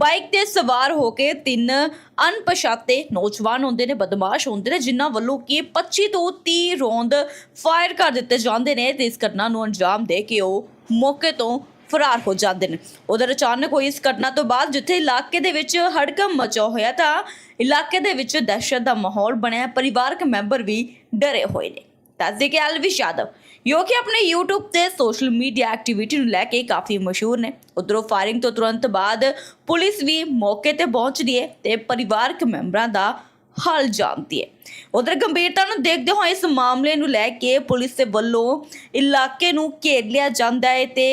Bike ਤੇ ਸਵਾਰ ਹੋ ਕੇ ਤਿੰਨ ਅਣਪਛਾਤੇ ਨੌਜਵਾਨ ਹੁੰਦੇ ਨੇ, ਬਦਮਾਸ਼ ਹੁੰਦੇ ਨੇ, ਜਿਨ੍ਹਾਂ ਵੱਲੋਂ ਕਿ 25 ਤੋਂ 30 ਰੌਂਦ ਫਾਇਰ ਕਰ ਦਿੱਤੇ ਜਾਂਦੇ ਨੇ ਤੇ ਇਸ ਘਟਨਾ ਨੂੰ ਅੰਜਾਮ ਦੇ ਕੇ ਉਹ ਮੌਕੇ ਤੋਂ ਫਰਾਰ ਹੋ ਜਾਂਦੇ ਨੇ। ਉਧਰ ਅਚਾਨਕ ਹੋਈ ਇਸ ਘਟਨਾ ਤੋਂ ਬਾਅਦ ਜਿੱਥੇ ਇਲਾਕੇ ਦੇ ਵਿੱਚ ਹੜਕੰਪ ਮਚਿਆ ਹੋਇਆ ਤਾਂ ਇਲਾਕੇ ਦੇ ਵਿੱਚ ਦਹਿਸ਼ਤ ਦਾ ਮਾਹੌਲ ਬਣਿਆ, ਪਰਿਵਾਰਕ ਮੈਂਬਰ ਵੀ ਡਰੇ ਹੋਏ ਨੇ। ਦੱਸਦੇ ਕਿ ਐਲਵਿਸ਼ ਯਾਦਵ ਜੋ ਕਿ ਆਪਣੇ YouTube ਤੇ ਸੋਸ਼ਲ ਮੀਡੀਆ ਐਕਟੀਵਿਟੀ ਨੂੰ ਲੈ ਕੇ ਕਾਫੀ ਮਸ਼ਹੂਰ ਨੇ। ਉਧਰੋਂ ਫਾਇਰਿੰਗ ਤੋਂ ਤੁਰੰਤ ਬਾਅਦ ਪੁਲਿਸ ਵੀ ਮੌਕੇ ਤੇ ਪਹੁੰਚਦੀ ਹੈ ਤੇ ਪਰਿਵਾਰਕ ਮੈਂਬਰਾਂ ਦਾ ਹਾਲ ਜਾਣਦੀ ਹੈ। ਉਧਰ ਗੰਭੀਰਤਾ ਨੂੰ ਦੇਖਦੇ ਹੋਏ ਇਸ ਮਾਮਲੇ ਨੂੰ ਲੈ ਕੇ ਪੁਲਿਸ ਦੇ ਵੱਲੋਂ ਇਲਾਕੇ ਨੂੰ ਘੇਰ ਲਿਆ ਜਾਂਦਾ ਹੈ ਤੇ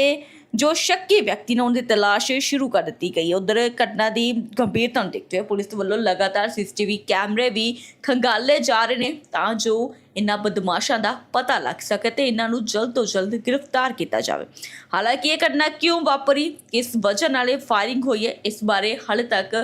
ਜੋ ਸ਼ੱਕੀ ਵਿਅਕਤੀ ਨੇ ਉਹਨਾਂ ਦੀ ਤਲਾਸ਼ ਸ਼ੁਰੂ ਕਰ ਦਿੱਤੀ ਗਈ ਹੈ। ਉਧਰ ਘਟਨਾ ਦੀ ਗੰਭੀਰਤਾ ਨੂੰ ਦੇਖਦੇ ਹੋਏ ਪੁਲਿਸ ਦੇ ਵੱਲੋਂ ਲਗਾਤਾਰ ਸੀਸੀਟੀਵੀ ਕੈਮਰੇ ਵੀ ਖੰਗਾਲੇ ਜਾ ਰਹੇ ਨੇ ਤਾਂ ਜੋ ਇਹਨਾਂ ਬਦਮਾਸ਼ਾਂ ਦਾ ਪਤਾ ਲੱਗ ਸਕੇ ਤੇ ਇਹਨਾਂ ਨੂੰ ਜਲਦ ਤੋਂ ਜਲਦ ਗ੍ਰਿਫਤਾਰ ਕੀਤਾ ਜਾਵੇ। ਹਾਲਾਂਕਿ ਇਹ ਘਟਨਾ ਕਿਉਂ ਵਾਪਰੀ, ਕਿਸ ਵਜ੍ਹਾ ਨਾਲ ਇਹ ਫਾਇਰਿੰਗ ਹੋਈ ਹੈ, ਇਸ ਬਾਰੇ ਹਾਲੇ ਤੱਕ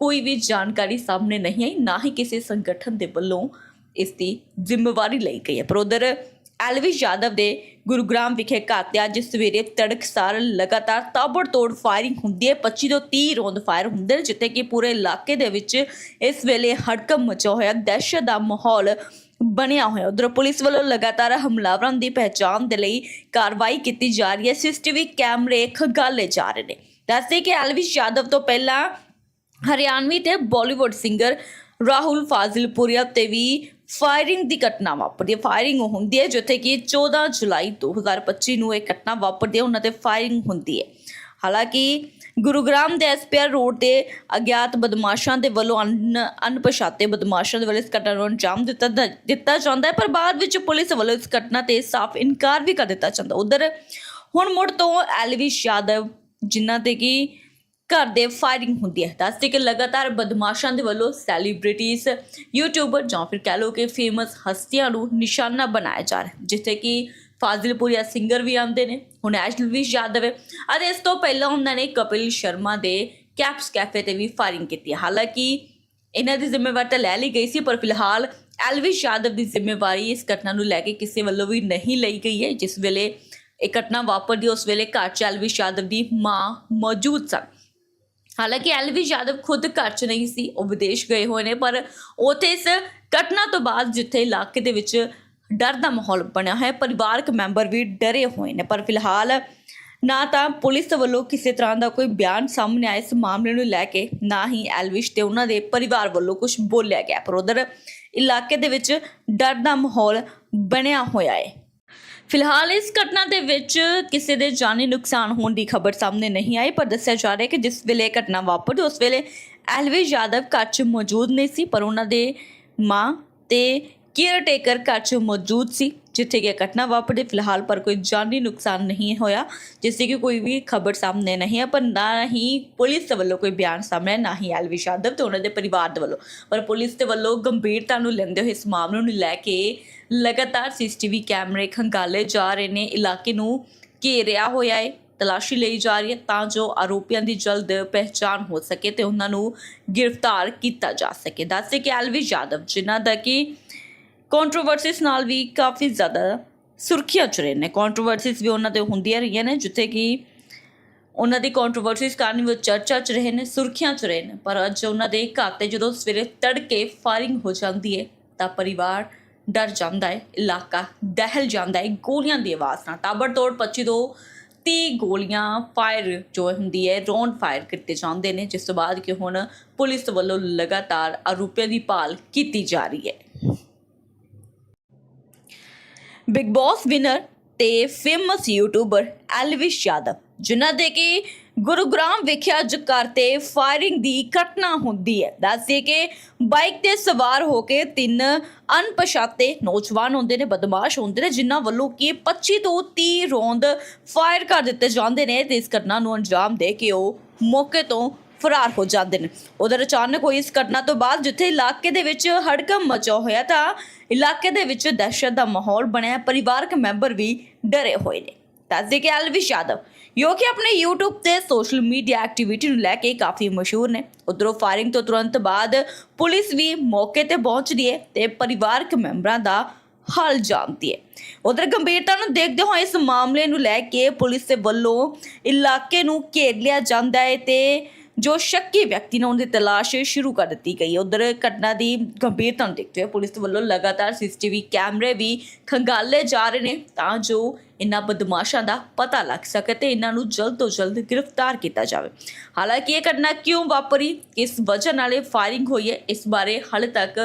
ਕੋਈ ਵੀ ਜਾਣਕਾਰੀ ਸਾਹਮਣੇ ਨਹੀਂ ਆਈ, ਨਾ ਹੀ ਕਿਸੇ ਸੰਗਠਨ ਦੇ ਵੱਲੋਂ ਇਸ ਦੀ ਜ਼ਿੰਮੇਵਾਰੀ ਲਈ ਗਈ ਹੈ। ਪਰ ਉਧਰ ਐਲਵਿਸ਼ ਯਾਦਵ ਦੇ ਗੁਰੂਗ੍ਰਾਮ ਵਿਖੇ ਘਰ ਤੇ ਅੱਜ ਸਵੇਰੇ ਤੜਕਸਾਰ ਲਗਾਤਾਰ ਤਾਬੜਤੋੜ ਫਾਇਰਿੰਗ ਹੁੰਦੀ ਹੈ। 25 ਤੋਂ 30 ਰੌਂਦ ਫਾਇਰ ਹੁੰਦੇ ਨੇ, ਜਿੱਥੇ ਕਿ ਪੂਰੇ ਇਲਾਕੇ ਦੇ ਵਿੱਚ ਇਸ ਵੇਲੇ ਹੜਕੰਪ ਮਚਿਆ ਹੋਇਆ, ਦਹਿਸ਼ਤ ਦਾ ਮਾਹੌਲ ਬਣਿਆ ਹੋਇਆ। ਉਧਰ ਪੁਲਿਸ ਵੱਲੋਂ ਲਗਾਤਾਰ ਹਮਲਾਵਰਾਂ ਦੀ ਪਹਿਚਾਣ ਦੇ ਲਈ ਕਾਰਵਾਈ ਕੀਤੀ ਜਾ ਰਹੀ ਹੈ। ਸੀਸੀਟੀਵੀ ਕੈਮਰੇ ਖੰਗਾਲੇ ਜਾ ਰਹੇ ਨੇ। ਦੱਸਦੇ ਕਿ ਐਲਵਿਸ਼ ਯਾਦਵ ਤੋਂ ਪਹਿਲਾਂ ਹਰਿਆਣਵੀ ਤੇ ਬਾਲੀਵੁੱਡ ਸਿੰਗਰ ਰਾਹੁਲ ਫਾਜ਼ਿਲਪੁਰੀਆ ਤੇ ਵੀ ਫਾਇਰਿੰਗ ਦੀ ਘਟਨਾ ਵਾਪਰਦੀ ਹੈ। ਫਾਇਰਿੰਗ ਹੁੰਦੀ ਹੈ ਜਿੱਥੇ ਕਿ 14 ਜੁਲਾਈ 2025 ਨੂੰ ਇਹ ਘਟਨਾ ਵਾਪਰਦੀ ਹੈ। ਉਹਨਾਂ ਤੇ ਫਾਇਰਿੰਗ ਹੁੰਦੀ ਹੈ। ਹਾਲਾਂਕਿ ਗੁਰੂਗ੍ਰਾਮ ਦੇ ਐਸਪੀਆਰ ਰੋਡ ਤੇ ਅਗਿਆਤ ਬਦਮਾਸ਼ਾਂ ਦੇ ਵੱਲੋਂ ਅਣ ਅਣਪਛਾਤੇ ਬਦਮਾਸ਼ਾਂ ਦੇ ਵੱਲੋਂ ਇਸ ਘਟਨਾ ਨੂੰ ਅੰਜਾਮ ਦਿੱਤਾ ਦਿੱਤਾ ਜਾਂਦਾ ਹੈ। ਪਰ ਬਾਅਦ ਵਿੱਚ ਪੁਲਿਸ ਵੱਲੋਂ ਇਸ ਘਟਨਾ ਤੇ ਸਾਫ਼ ਇਨਕਾਰ ਵੀ ਕਰ ਦਿੱਤਾ ਜਾਂਦਾ। ਉਧਰ ਹੁਣ ਮੁੜ ਤੋਂ ਐਲਵੀ ਯਾਦਵ, ਜਿਨ੍ਹਾਂ ਤੇ ਕਿ ਘਰ ਦੇ ਫਾਇਰਿੰਗ ਹੁੰਦੀ ਹੈ। ਦੱਸਦੇ ਕਿ ਲਗਾਤਾਰ ਬਦਮਾਸ਼ਾਂ ਦੇ ਵੱਲੋਂ ਸੈਲੀਬ੍ਰਿਟੀਜ਼ ਯੂਟਿਊਬਰ ਜਾਂ ਫਿਰ ਕਹਿ ਲਓ ਕਿ ਫੇਮਸ ਹਸਤੀਆਂ ਨੂੰ ਨਿਸ਼ਾਨਾ ਬਣਾਇਆ ਜਾ ਰਿਹਾ ਜਿੱਥੇ ਕਿ ਫਾਜ਼ਿਲਪੁਰੀਆ ਸਿੰਗਰ ਵੀ ਆਉਂਦੇ ਨੇ, ਹੁਣ ਐਸ਼ਲਵਿਸ਼ ਯਾਦਵ ਹੈ ਅਤੇ ਇਸ ਤੋਂ ਪਹਿਲਾਂ ਉਹਨਾਂ ਨੇ ਕਪਿਲ ਸ਼ਰਮਾ ਦੇ ਕੈਪਸ ਕੈਫੇ ਤੇ ਵੀ ਫਾਇਰਿੰਗ ਕੀਤੀ ਹੈ। ਹਾਲਾਂਕਿ ਇਹਨਾਂ ਦੀ ਜ਼ਿੰਮੇਵਾਰੀ ਤਾਂ ਲੈ ਲਈ ਗਈ ਸੀ, ਪਰ ਫਿਲਹਾਲ ਐਲਵਿਸ਼ ਯਾਦਵ ਦੀ ਜ਼ਿੰਮੇਵਾਰੀ ਇਸ ਘਟਨਾ ਨੂੰ ਲੈ ਕੇ ਕਿਸੇ ਵੱਲੋਂ ਵੀ ਨਹੀਂ ਲਈ ਗਈ ਹੈ, ਜਿਸ ਵੇਲੇ ਇਹ ਘਟਨਾ ਵਾਪਰਦੀ, ਉਸ ਵੇਲੇ ਘਰ ਚ ਐਲਵਿਸ਼ ਯਾਦਵ ਦੀ ਮਾਂ ਮੌਜੂਦ ਸਨ। ਹਾਲਾਂਕਿ ਐਲਵਿਸ਼ ਯਾਦਵ ਖੁਦ ਘਰ 'ਚ ਨਹੀਂ ਸੀ ਉਹ ਵਿਦੇਸ਼ ਗਏ ਹੋਏ ਨੇ ਪਰ ਉਥੇ ਇਸ ਘਟਨਾ ਤੋਂ ਬਾਅਦ ਜਿੱਥੇ ਇਲਾਕੇ ਦੇ ਵਿੱਚ ਡਰ ਦਾ ਮਾਹੌਲ ਬਣਿਆ ਹੋਇਆ ਹੈ, ਪਰਿਵਾਰਕ ਮੈਂਬਰ ਵੀ ਡਰੇ ਹੋਏ ਨੇ। ਪਰ ਫਿਲਹਾਲ ਨਾ ਤਾਂ ਪੁਲਿਸ ਵੱਲੋਂ ਕਿਸੇ ਤਰ੍ਹਾਂ ਦਾ ਕੋਈ ਬਿਆਨ ਸਾਹਮਣੇ ਆਇਆ ਇਸ ਮਾਮਲੇ ਨੂੰ ਲੈ ਕੇ ਨਾ ਹੀ ਐਲਵਿਸ਼ ਤੇ ਉਹਨਾਂ ਦੇ ਪਰਿਵਾਰ ਵੱਲੋਂ ਕੁਝ ਬੋਲਿਆ ਗਿਆ ਪਰ ਉਧਰ ਇਲਾਕੇ ਦੇ ਵਿੱਚ ਡਰ ਦਾ ਮਾਹੌਲ ਬਣਿਆ ਹੋਇਆ ਹੈ। ਫਿਲਹਾਲ ਇਸ ਘਟਨਾ ਦੇ ਵਿੱਚ ਕਿਸੇ ਦੇ ਜਾਨੀ ਨੁਕਸਾਨ ਹੋਣ ਦੀ ਖਬਰ ਸਾਹਮਣੇ ਨਹੀਂ ਆਈ, ਪਰ ਦੱਸਿਆ ਜਾ ਰਿਹਾ ਹੈ ਕਿ ਜਿਸ ਵੇਲੇ ਇਹ ਘਟਨਾ ਵਾਪਰੀ, ਉਸ ਵੇਲੇ ਐਲਵੀ ਯਾਦਵ ਘਰ 'ਚ ਮੌਜੂਦ ਨਹੀਂ ਸੀ, ਪਰ ਉਹਨਾਂ ਦੇ ਮਾਂ ਤੇ ਕੇਅਰ ਟੇਕਰ ਘਰ 'ਚ ਮੌਜੂਦ ਸੀ। ਜਿੱਥੇ ਕਿ ਇਹ ਘਟਨਾ ਵਾਪਰੀ, ਫਿਲਹਾਲ ਪਰ ਕੋਈ ਜਾਨੀ ਨੁਕਸਾਨ ਨਹੀਂ ਹੋਇਆ, ਜਿਸ ਦੀ ਕਿ ਕੋਈ ਵੀ ਖਬਰ ਸਾਹਮਣੇ ਨਹੀਂ ਹੈ ਪਰ ਨਾ ਹੀ ਪੁਲਿਸ ਵੱਲੋਂ ਕੋਈ ਬਿਆਨ ਸਾਹਮਣੇ ਨਾ ਹੀ ਐਲਵੀ ਯਾਦਵ ਤੇ ਉਹਨਾਂ ਦੇ ਪਰਿਵਾਰ ਦੇ ਵੱਲੋਂ। ਪਰ ਪੁਲਿਸ ਦੇ ਵੱਲੋਂ ਗੰਭੀਰਤਾ ਨੂੰ ਲੈਂਦੇ ਹੋਏ ਇਸ ਮਾਮਲੇ ਨੂੰ ਲੈ ਕੇ ਲਗਾਤਾਰ ਸੀਸੀਟੀਵੀ ਕੈਮਰੇ ਖੰਗਾਲੇ ਜਾ ਰਹੇ ਨੇ, ਇਲਾਕੇ ਨੂੰ ਘੇਰਿਆ ਹੋਇਆ ਹੈ ਤਲਾਸ਼ੀ ਲਈ ਜਾ ਰਹੀ ਹੈ ਤਾਂ ਜੋ ਆਰੋਪੀਆਂ ਦੀ ਜਲਦ ਪਹਿਚਾਣ ਹੋ ਸਕੇ ਤੇ ਉਹਨਾਂ ਨੂੰ ਗ੍ਰਿਫਤਾਰ ਕੀਤਾ ਜਾ ਸਕੇ। ਦੱਸੇ ਕਿ ਐਲਵੀ ਯਾਦਵ ਜਿਨ੍ਹਾਂ ਦਾ ਕਿ ਕੰਟਰੋਵਰਸੀਜ਼ ਨਾਲ ਵੀ ਕਾਫੀ ਜ਼ਿਆਦਾ ਸੁਰਖੀਆਂ ਚ ਰਹੇ ਨੇ। ਕੰਟਰੋਵਰਸੀਜ਼ ਵੀ ਉਹਨਾਂ ਤੇ ਹੁੰਦੀਆਂ ਰਹੀਆਂ ਨੇ, ਜਿੱਥੇ ਕਿ ਉਹਨਾਂ ਦੀ ਕੰਟਰੋਵਰਸੀਜ਼ ਕਾਰਨ ਵੀ ਉਹ ਚਰਚਾ ਚ ਰਹੇ ਨੇ, ਸੁਰਖੀਆਂ ਚ ਰਹੇ ਨੇ। ਪਰ ਅੱਜ ਉਹਨਾਂ ਦੇ ਘਰ ਤੇ ਜਦੋਂ ਸਵੇਰੇ ਤੜਕੇ ਫਾਇਰਿੰਗ ਹੋ ਜਾਂਦੀ ਹੈ, ਤਾਂ ਪਰਿਵਾਰ ਡਰ ਜਾਂਦਾ ਹੈ, ਇਲਾਕਾ ਦਹਿਲ ਜਾਂਦਾ ਹੈ, ਗੋਲੀਆਂ ਦੀ ਆਵਾਜ਼ ਨਾਲ। ਤਾਬੜਤੋੜ 25 ਤੋਂ 30 ਗੋਲੀਆਂ ਫਾਇਰ ਜੋ ਹੁੰਦੀ ਹੈ ਰੌਂਡ ਫਾਇਰ ਕੀਤੇ ਜਾਂਦੇ ਨੇ, ਜਿਸ ਤੋਂ ਬਾਅਦ ਕਿ ਹੁਣ ਪੁਲਿਸ ਵੱਲੋਂ ਲਗਾਤਾਰ ਆਰੋਪੀਆਂ ਦੀ ਭਾਲ ਕੀਤੀ ਜਾ ਰਹੀ ਹੈ। ਬਿਗ ਬਾਸ ਵਿਨਰ ਤੇ ਫੇਮਸ ਯੂਟਿਊਬਰ ਐਲਵਿਸ਼ ਯਾਦਵ ਜਿਨ੍ਹਾਂ ਦੇ ਕਿ ਗੁਰੂਗ੍ਰਾਮ ਵਿਖਿਆ ਅੱਜ ਤੇ ਫਾਇਰਿੰਗ ਦੀ ਘਟਨਾ ਹੁੰਦੀ ਹੈ। ਦੱਸਦੇ ਕਿ ਬਾਈਕ ਤੇ ਸਵਾਰ ਹੋ ਕੇ ਤਿੰਨ ਅਣਪਛਾਤੇ ਨੌਜਵਾਨ ਹੁੰਦੇ ਨੇ, ਬਦਮਾਸ਼ ਹੁੰਦੇ ਨੇ, ਜਿਨ੍ਹਾਂ ਵੱਲੋਂ ਕਿ 25 ਤੋਂ 30 ਰੌਂਦ ਫਾਇਰ ਕਰ ਦਿੱਤੇ ਜਾਂਦੇ ਨੇ ਤੇ ਇਸ ਘਟਨਾ ਨੂੰ ਅੰਜਾਮ ਦੇ ਕੇ ਉਹ ਮੌਕੇ ਤੋਂ ਫਰਾਰ ਹੋ ਜਾਂਦੇ ਨੇ। ਉਧਰ ਅਚਾਨਕ ਹੋਈ ਇਸ ਘਟਨਾ ਤੋਂ ਬਾਅਦ ਜਿੱਥੇ ਇਲਾਕੇ ਦੇ ਵਿੱਚ ਹੜਕੰਪ ਮਚਿਆ ਹੋਇਆ ਤਾਂ ਇਲਾਕੇ ਦੇ ਵਿੱਚ ਦਹਿਸ਼ਤ ਦਾ ਮਾਹੌਲ ਬਣਿਆ ਪਰਿਵਾਰਕ ਮੈਂਬਰ ਵੀ ਡਰੇ ਹੋਏ ਨੇ। ਦੱਸਦੇ ਕਿ ਐਲਵਿਸ਼ ਯਾਦਵ, ਜੋ ਕਿ ਆਪਣੇ YouTube ਤੇ ਸੋਸ਼ਲ ਮੀਡੀਆ ਐਕਟੀਵਿਟੀ ਨੂੰ ਲੈ ਕੇ ਕਾਫੀ ਮਸ਼ਹੂਰ ਨੇ। ਉਧਰੋਂ ਫਾਇਰਿੰਗ ਤੋਂ ਤੁਰੰਤ ਬਾਅਦ ਪੁਲਿਸ ਵੀ ਮੌਕੇ ਤੇ ਪਹੁੰਚਦੀ ਹੈ ਤੇ ਪਰਿਵਾਰਕ ਮੈਂਬਰਾਂ ਦਾ ਹਾਲ ਜਾਣਦੀ ਹੈ। ਉਧਰ ਗੰਭੀਰਤਾ ਨੂੰ ਦੇਖਦੇ ਹੋਏ ਇਸ ਮਾਮਲੇ ਨੂੰ ਲੈ ਕੇ ਪੁਲਿਸ ਦੇ ਵੱਲੋਂ ਇਲਾਕੇ ਨੂੰ ਘੇਰ ਲਿਆ ਜਾਂਦਾ ਹੈ ਤੇ ਜੋ ਸ਼ੱਕੀ ਵਿਅਕਤੀ ਨੇ ਉਹਨਾਂ ਦੀ ਤਲਾਸ਼ ਸ਼ੁਰੂ ਕਰ ਦਿੱਤੀ ਗਈ ਉਧਰ ਘਟਨਾ ਦੀ ਗੰਭੀਰਤਾ ਨੂੰ ਦੇਖਦੇ ਹੋਏ ਪੁਲਿਸ ਵੱਲੋਂ ਲਗਾਤਾਰ ਸੀਸੀਟੀਵੀ ਕੈਮਰੇ ਵੀ ਖੰਗਾਲੇ ਜਾ ਰਹੇ ਨੇ ਤਾਂ ਜੋ ਇਹਨਾਂ ਬਦਮਾਸ਼ਾਂ ਦਾ ਪਤਾ ਲੱਗ ਸਕੇ ਤੇ ਇਹਨਾਂ ਨੂੰ ਜਲਦ ਤੋਂ ਜਲਦ ਗ੍ਰਿਫਤਾਰ ਕੀਤਾ ਜਾਵੇ। ਹਾਲਾਂਕਿ ਇਹ ਘਟਨਾ ਕਿਉਂ ਵਾਪਰੀ, ਕਿਸ ਵਜ੍ਹਾ ਨਾਲ ਇਹ ਫਾਇਰਿੰਗ ਹੋਈ ਹੈ, ਇਸ ਬਾਰੇ ਹਾਲੇ ਤੱਕ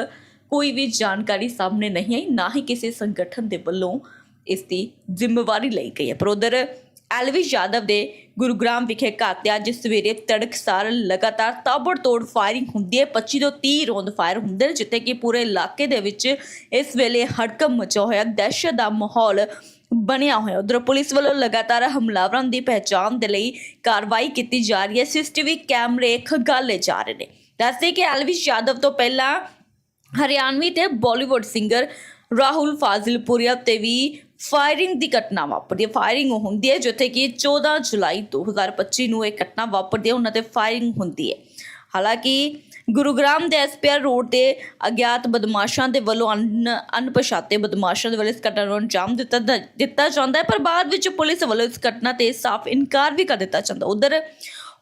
ਕੋਈ ਵੀ ਜਾਣਕਾਰੀ ਸਾਹਮਣੇ ਨਹੀਂ ਆਈ, ਨਾ ਹੀ ਕਿਸੇ ਸੰਗਠਨ ਦੇ ਵੱਲੋਂ ਇਸ ਦੀ ਜ਼ਿੰਮੇਵਾਰੀ ਲਈ ਗਈ ਹੈ। ਪਰ ਉਧਰ ਐਲਵਿਸ਼ ਯਾਦਵ ਦੇ ਗੁਰੂਗ੍ਰਾਮ ਵਿਖੇ ਘਰ ਤੇ ਸਵੇਰੇ ਤੜਕਸਾਰ ਲਗਾਤਾਰ ਤਾਬੜਤੋੜ ਫਾਇਰਿੰਗ ਹੁੰਦੀ ਹੈ 25 ਤੋਂ 30 ਰੌਂਦ ਫਾਇਰ ਹੁੰਦੇ ਨੇ, ਜਿੱਥੇ ਕਿ ਪੂਰੇ ਇਲਾਕੇ ਦੇ ਵਿੱਚ ਇਸ ਵੇਲੇ ਹੜਕੰਪ ਮਚਿਆ ਹੋਇਆ, ਦਹਿਸ਼ਤ ਦਾ ਮਾਹੌਲ ਬਣਿਆ ਹੋਇਆ। ਉਧਰ ਪੁਲਿਸ ਵੱਲੋਂ ਲਗਾਤਾਰ ਹਮਲਾਵਰਾਂ ਦੀ ਪਹਿਚਾਣ ਦੇ ਲਈ ਕਾਰਵਾਈ ਕੀਤੀ ਜਾ ਰਹੀ ਹੈ, ਸੀਸੀਟੀਵੀ ਕੈਮਰੇ ਖਗਾਲੇ ਜਾ ਰਹੇ ਨੇ। ਦੱਸਦੇ ਕਿ ਐਲਵਿਸ਼ ਯਾਦਵ ਤੋਂ ਪਹਿਲਾਂ ਹਰਿਆਣਵੀ ਤੇ ਬਾਲੀਵੁੱਡ ਸਿੰਗਰ ਰਾਹੁਲ ਫਾਜ਼ਿਲਪੁਰੀਆ ਤੇ ਵੀ ਫਾਇਰਿੰਗ ਦੀ ਘਟਨਾ ਵਾਪਰਦੀ ਹੈ। ਫਾਇਰਿੰਗ ਹੁੰਦੀ ਹੈ ਜਿੱਥੇ ਕਿ 14 ਜੁਲਾਈ 2025 ਨੂੰ ਇਹ ਘਟਨਾ ਵਾਪਰਦੀ ਹੈ। ਉਹਨਾਂ ਤੇ ਫਾਇਰਿੰਗ ਹੁੰਦੀ ਹੈ। ਹਾਲਾਂਕਿ ਗੁਰੂਗ੍ਰਾਮ ਦੇ ਐਸਪੀਆਰ ਰੋਡ ਤੇ ਅਗਿਆਤ ਬਦਮਾਸ਼ਾਂ ਦੇ ਵੱਲੋਂ ਅਣ- ਅਣਪਛਾਤੇ ਬਦਮਾਸ਼ਾਂ ਦੇ ਵੱਲੋਂ ਇਸ ਘਟਨਾ ਨੂੰ ਅੰਜਾਮ ਦਿੱਤਾ ਦਿੱਤਾ ਜਾਂਦਾ ਹੈ। ਪਰ ਬਾਅਦ ਵਿੱਚ ਪੁਲਿਸ ਵੱਲੋਂ ਇਸ ਘਟਨਾ ਤੇ ਸਾਫ਼ ਇਨਕਾਰ ਵੀ ਕਰ ਦਿੱਤਾ ਜਾਂਦਾ। ਉਧਰ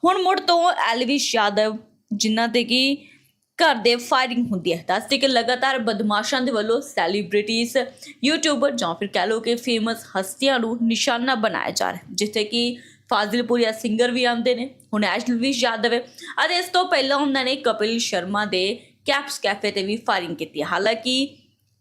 ਹੁਣ ਮੁੜ ਤੋਂ ਐਲਵੀ ਯਾਦਵ, ਜਿਨ੍ਹਾਂ ਤੇ ਕਿ ਘਰ ਦੇ ਫਾਇਰਿੰਗ ਹੁੰਦੀ ਹੈ। ਦੱਸਦੇ ਕਿ ਲਗਾਤਾਰ ਬਦਮਾਸ਼ਾਂ ਦੇ ਵੱਲੋਂ ਸੈਲੀਬ੍ਰਿਟੀਜ਼ ਯੂਟਿਊਬਰ ਜਾਂ ਫਿਰ ਕਹਿ ਲਓ ਕਿ ਫੇਮਸ ਹਸਤੀਆਂ ਨੂੰ ਨਿਸ਼ਾਨਾ ਬਣਾਇਆ ਜਾ ਰਿਹਾ ਜਿੱਥੇ ਕਿ ਫਾਜ਼ਿਲਪੁਰੀਆ ਸਿੰਗਰ ਵੀ ਆਉਂਦੇ ਨੇ, ਹੁਣ ਐਸ਼ਲਵਿਸ਼ ਯਾਦਵ ਹੈ। ਅਤੇ ਇਸ ਤੋਂ ਪਹਿਲਾਂ ਉਹਨਾਂ ਨੇ ਕਪਿਲ ਸ਼ਰਮਾ ਦੇ ਕੈਪਸ ਕੈਫੇ ਤੇ ਵੀ ਫਾਇਰਿੰਗ ਕੀਤੀ ਹਾਲਾਂਕਿ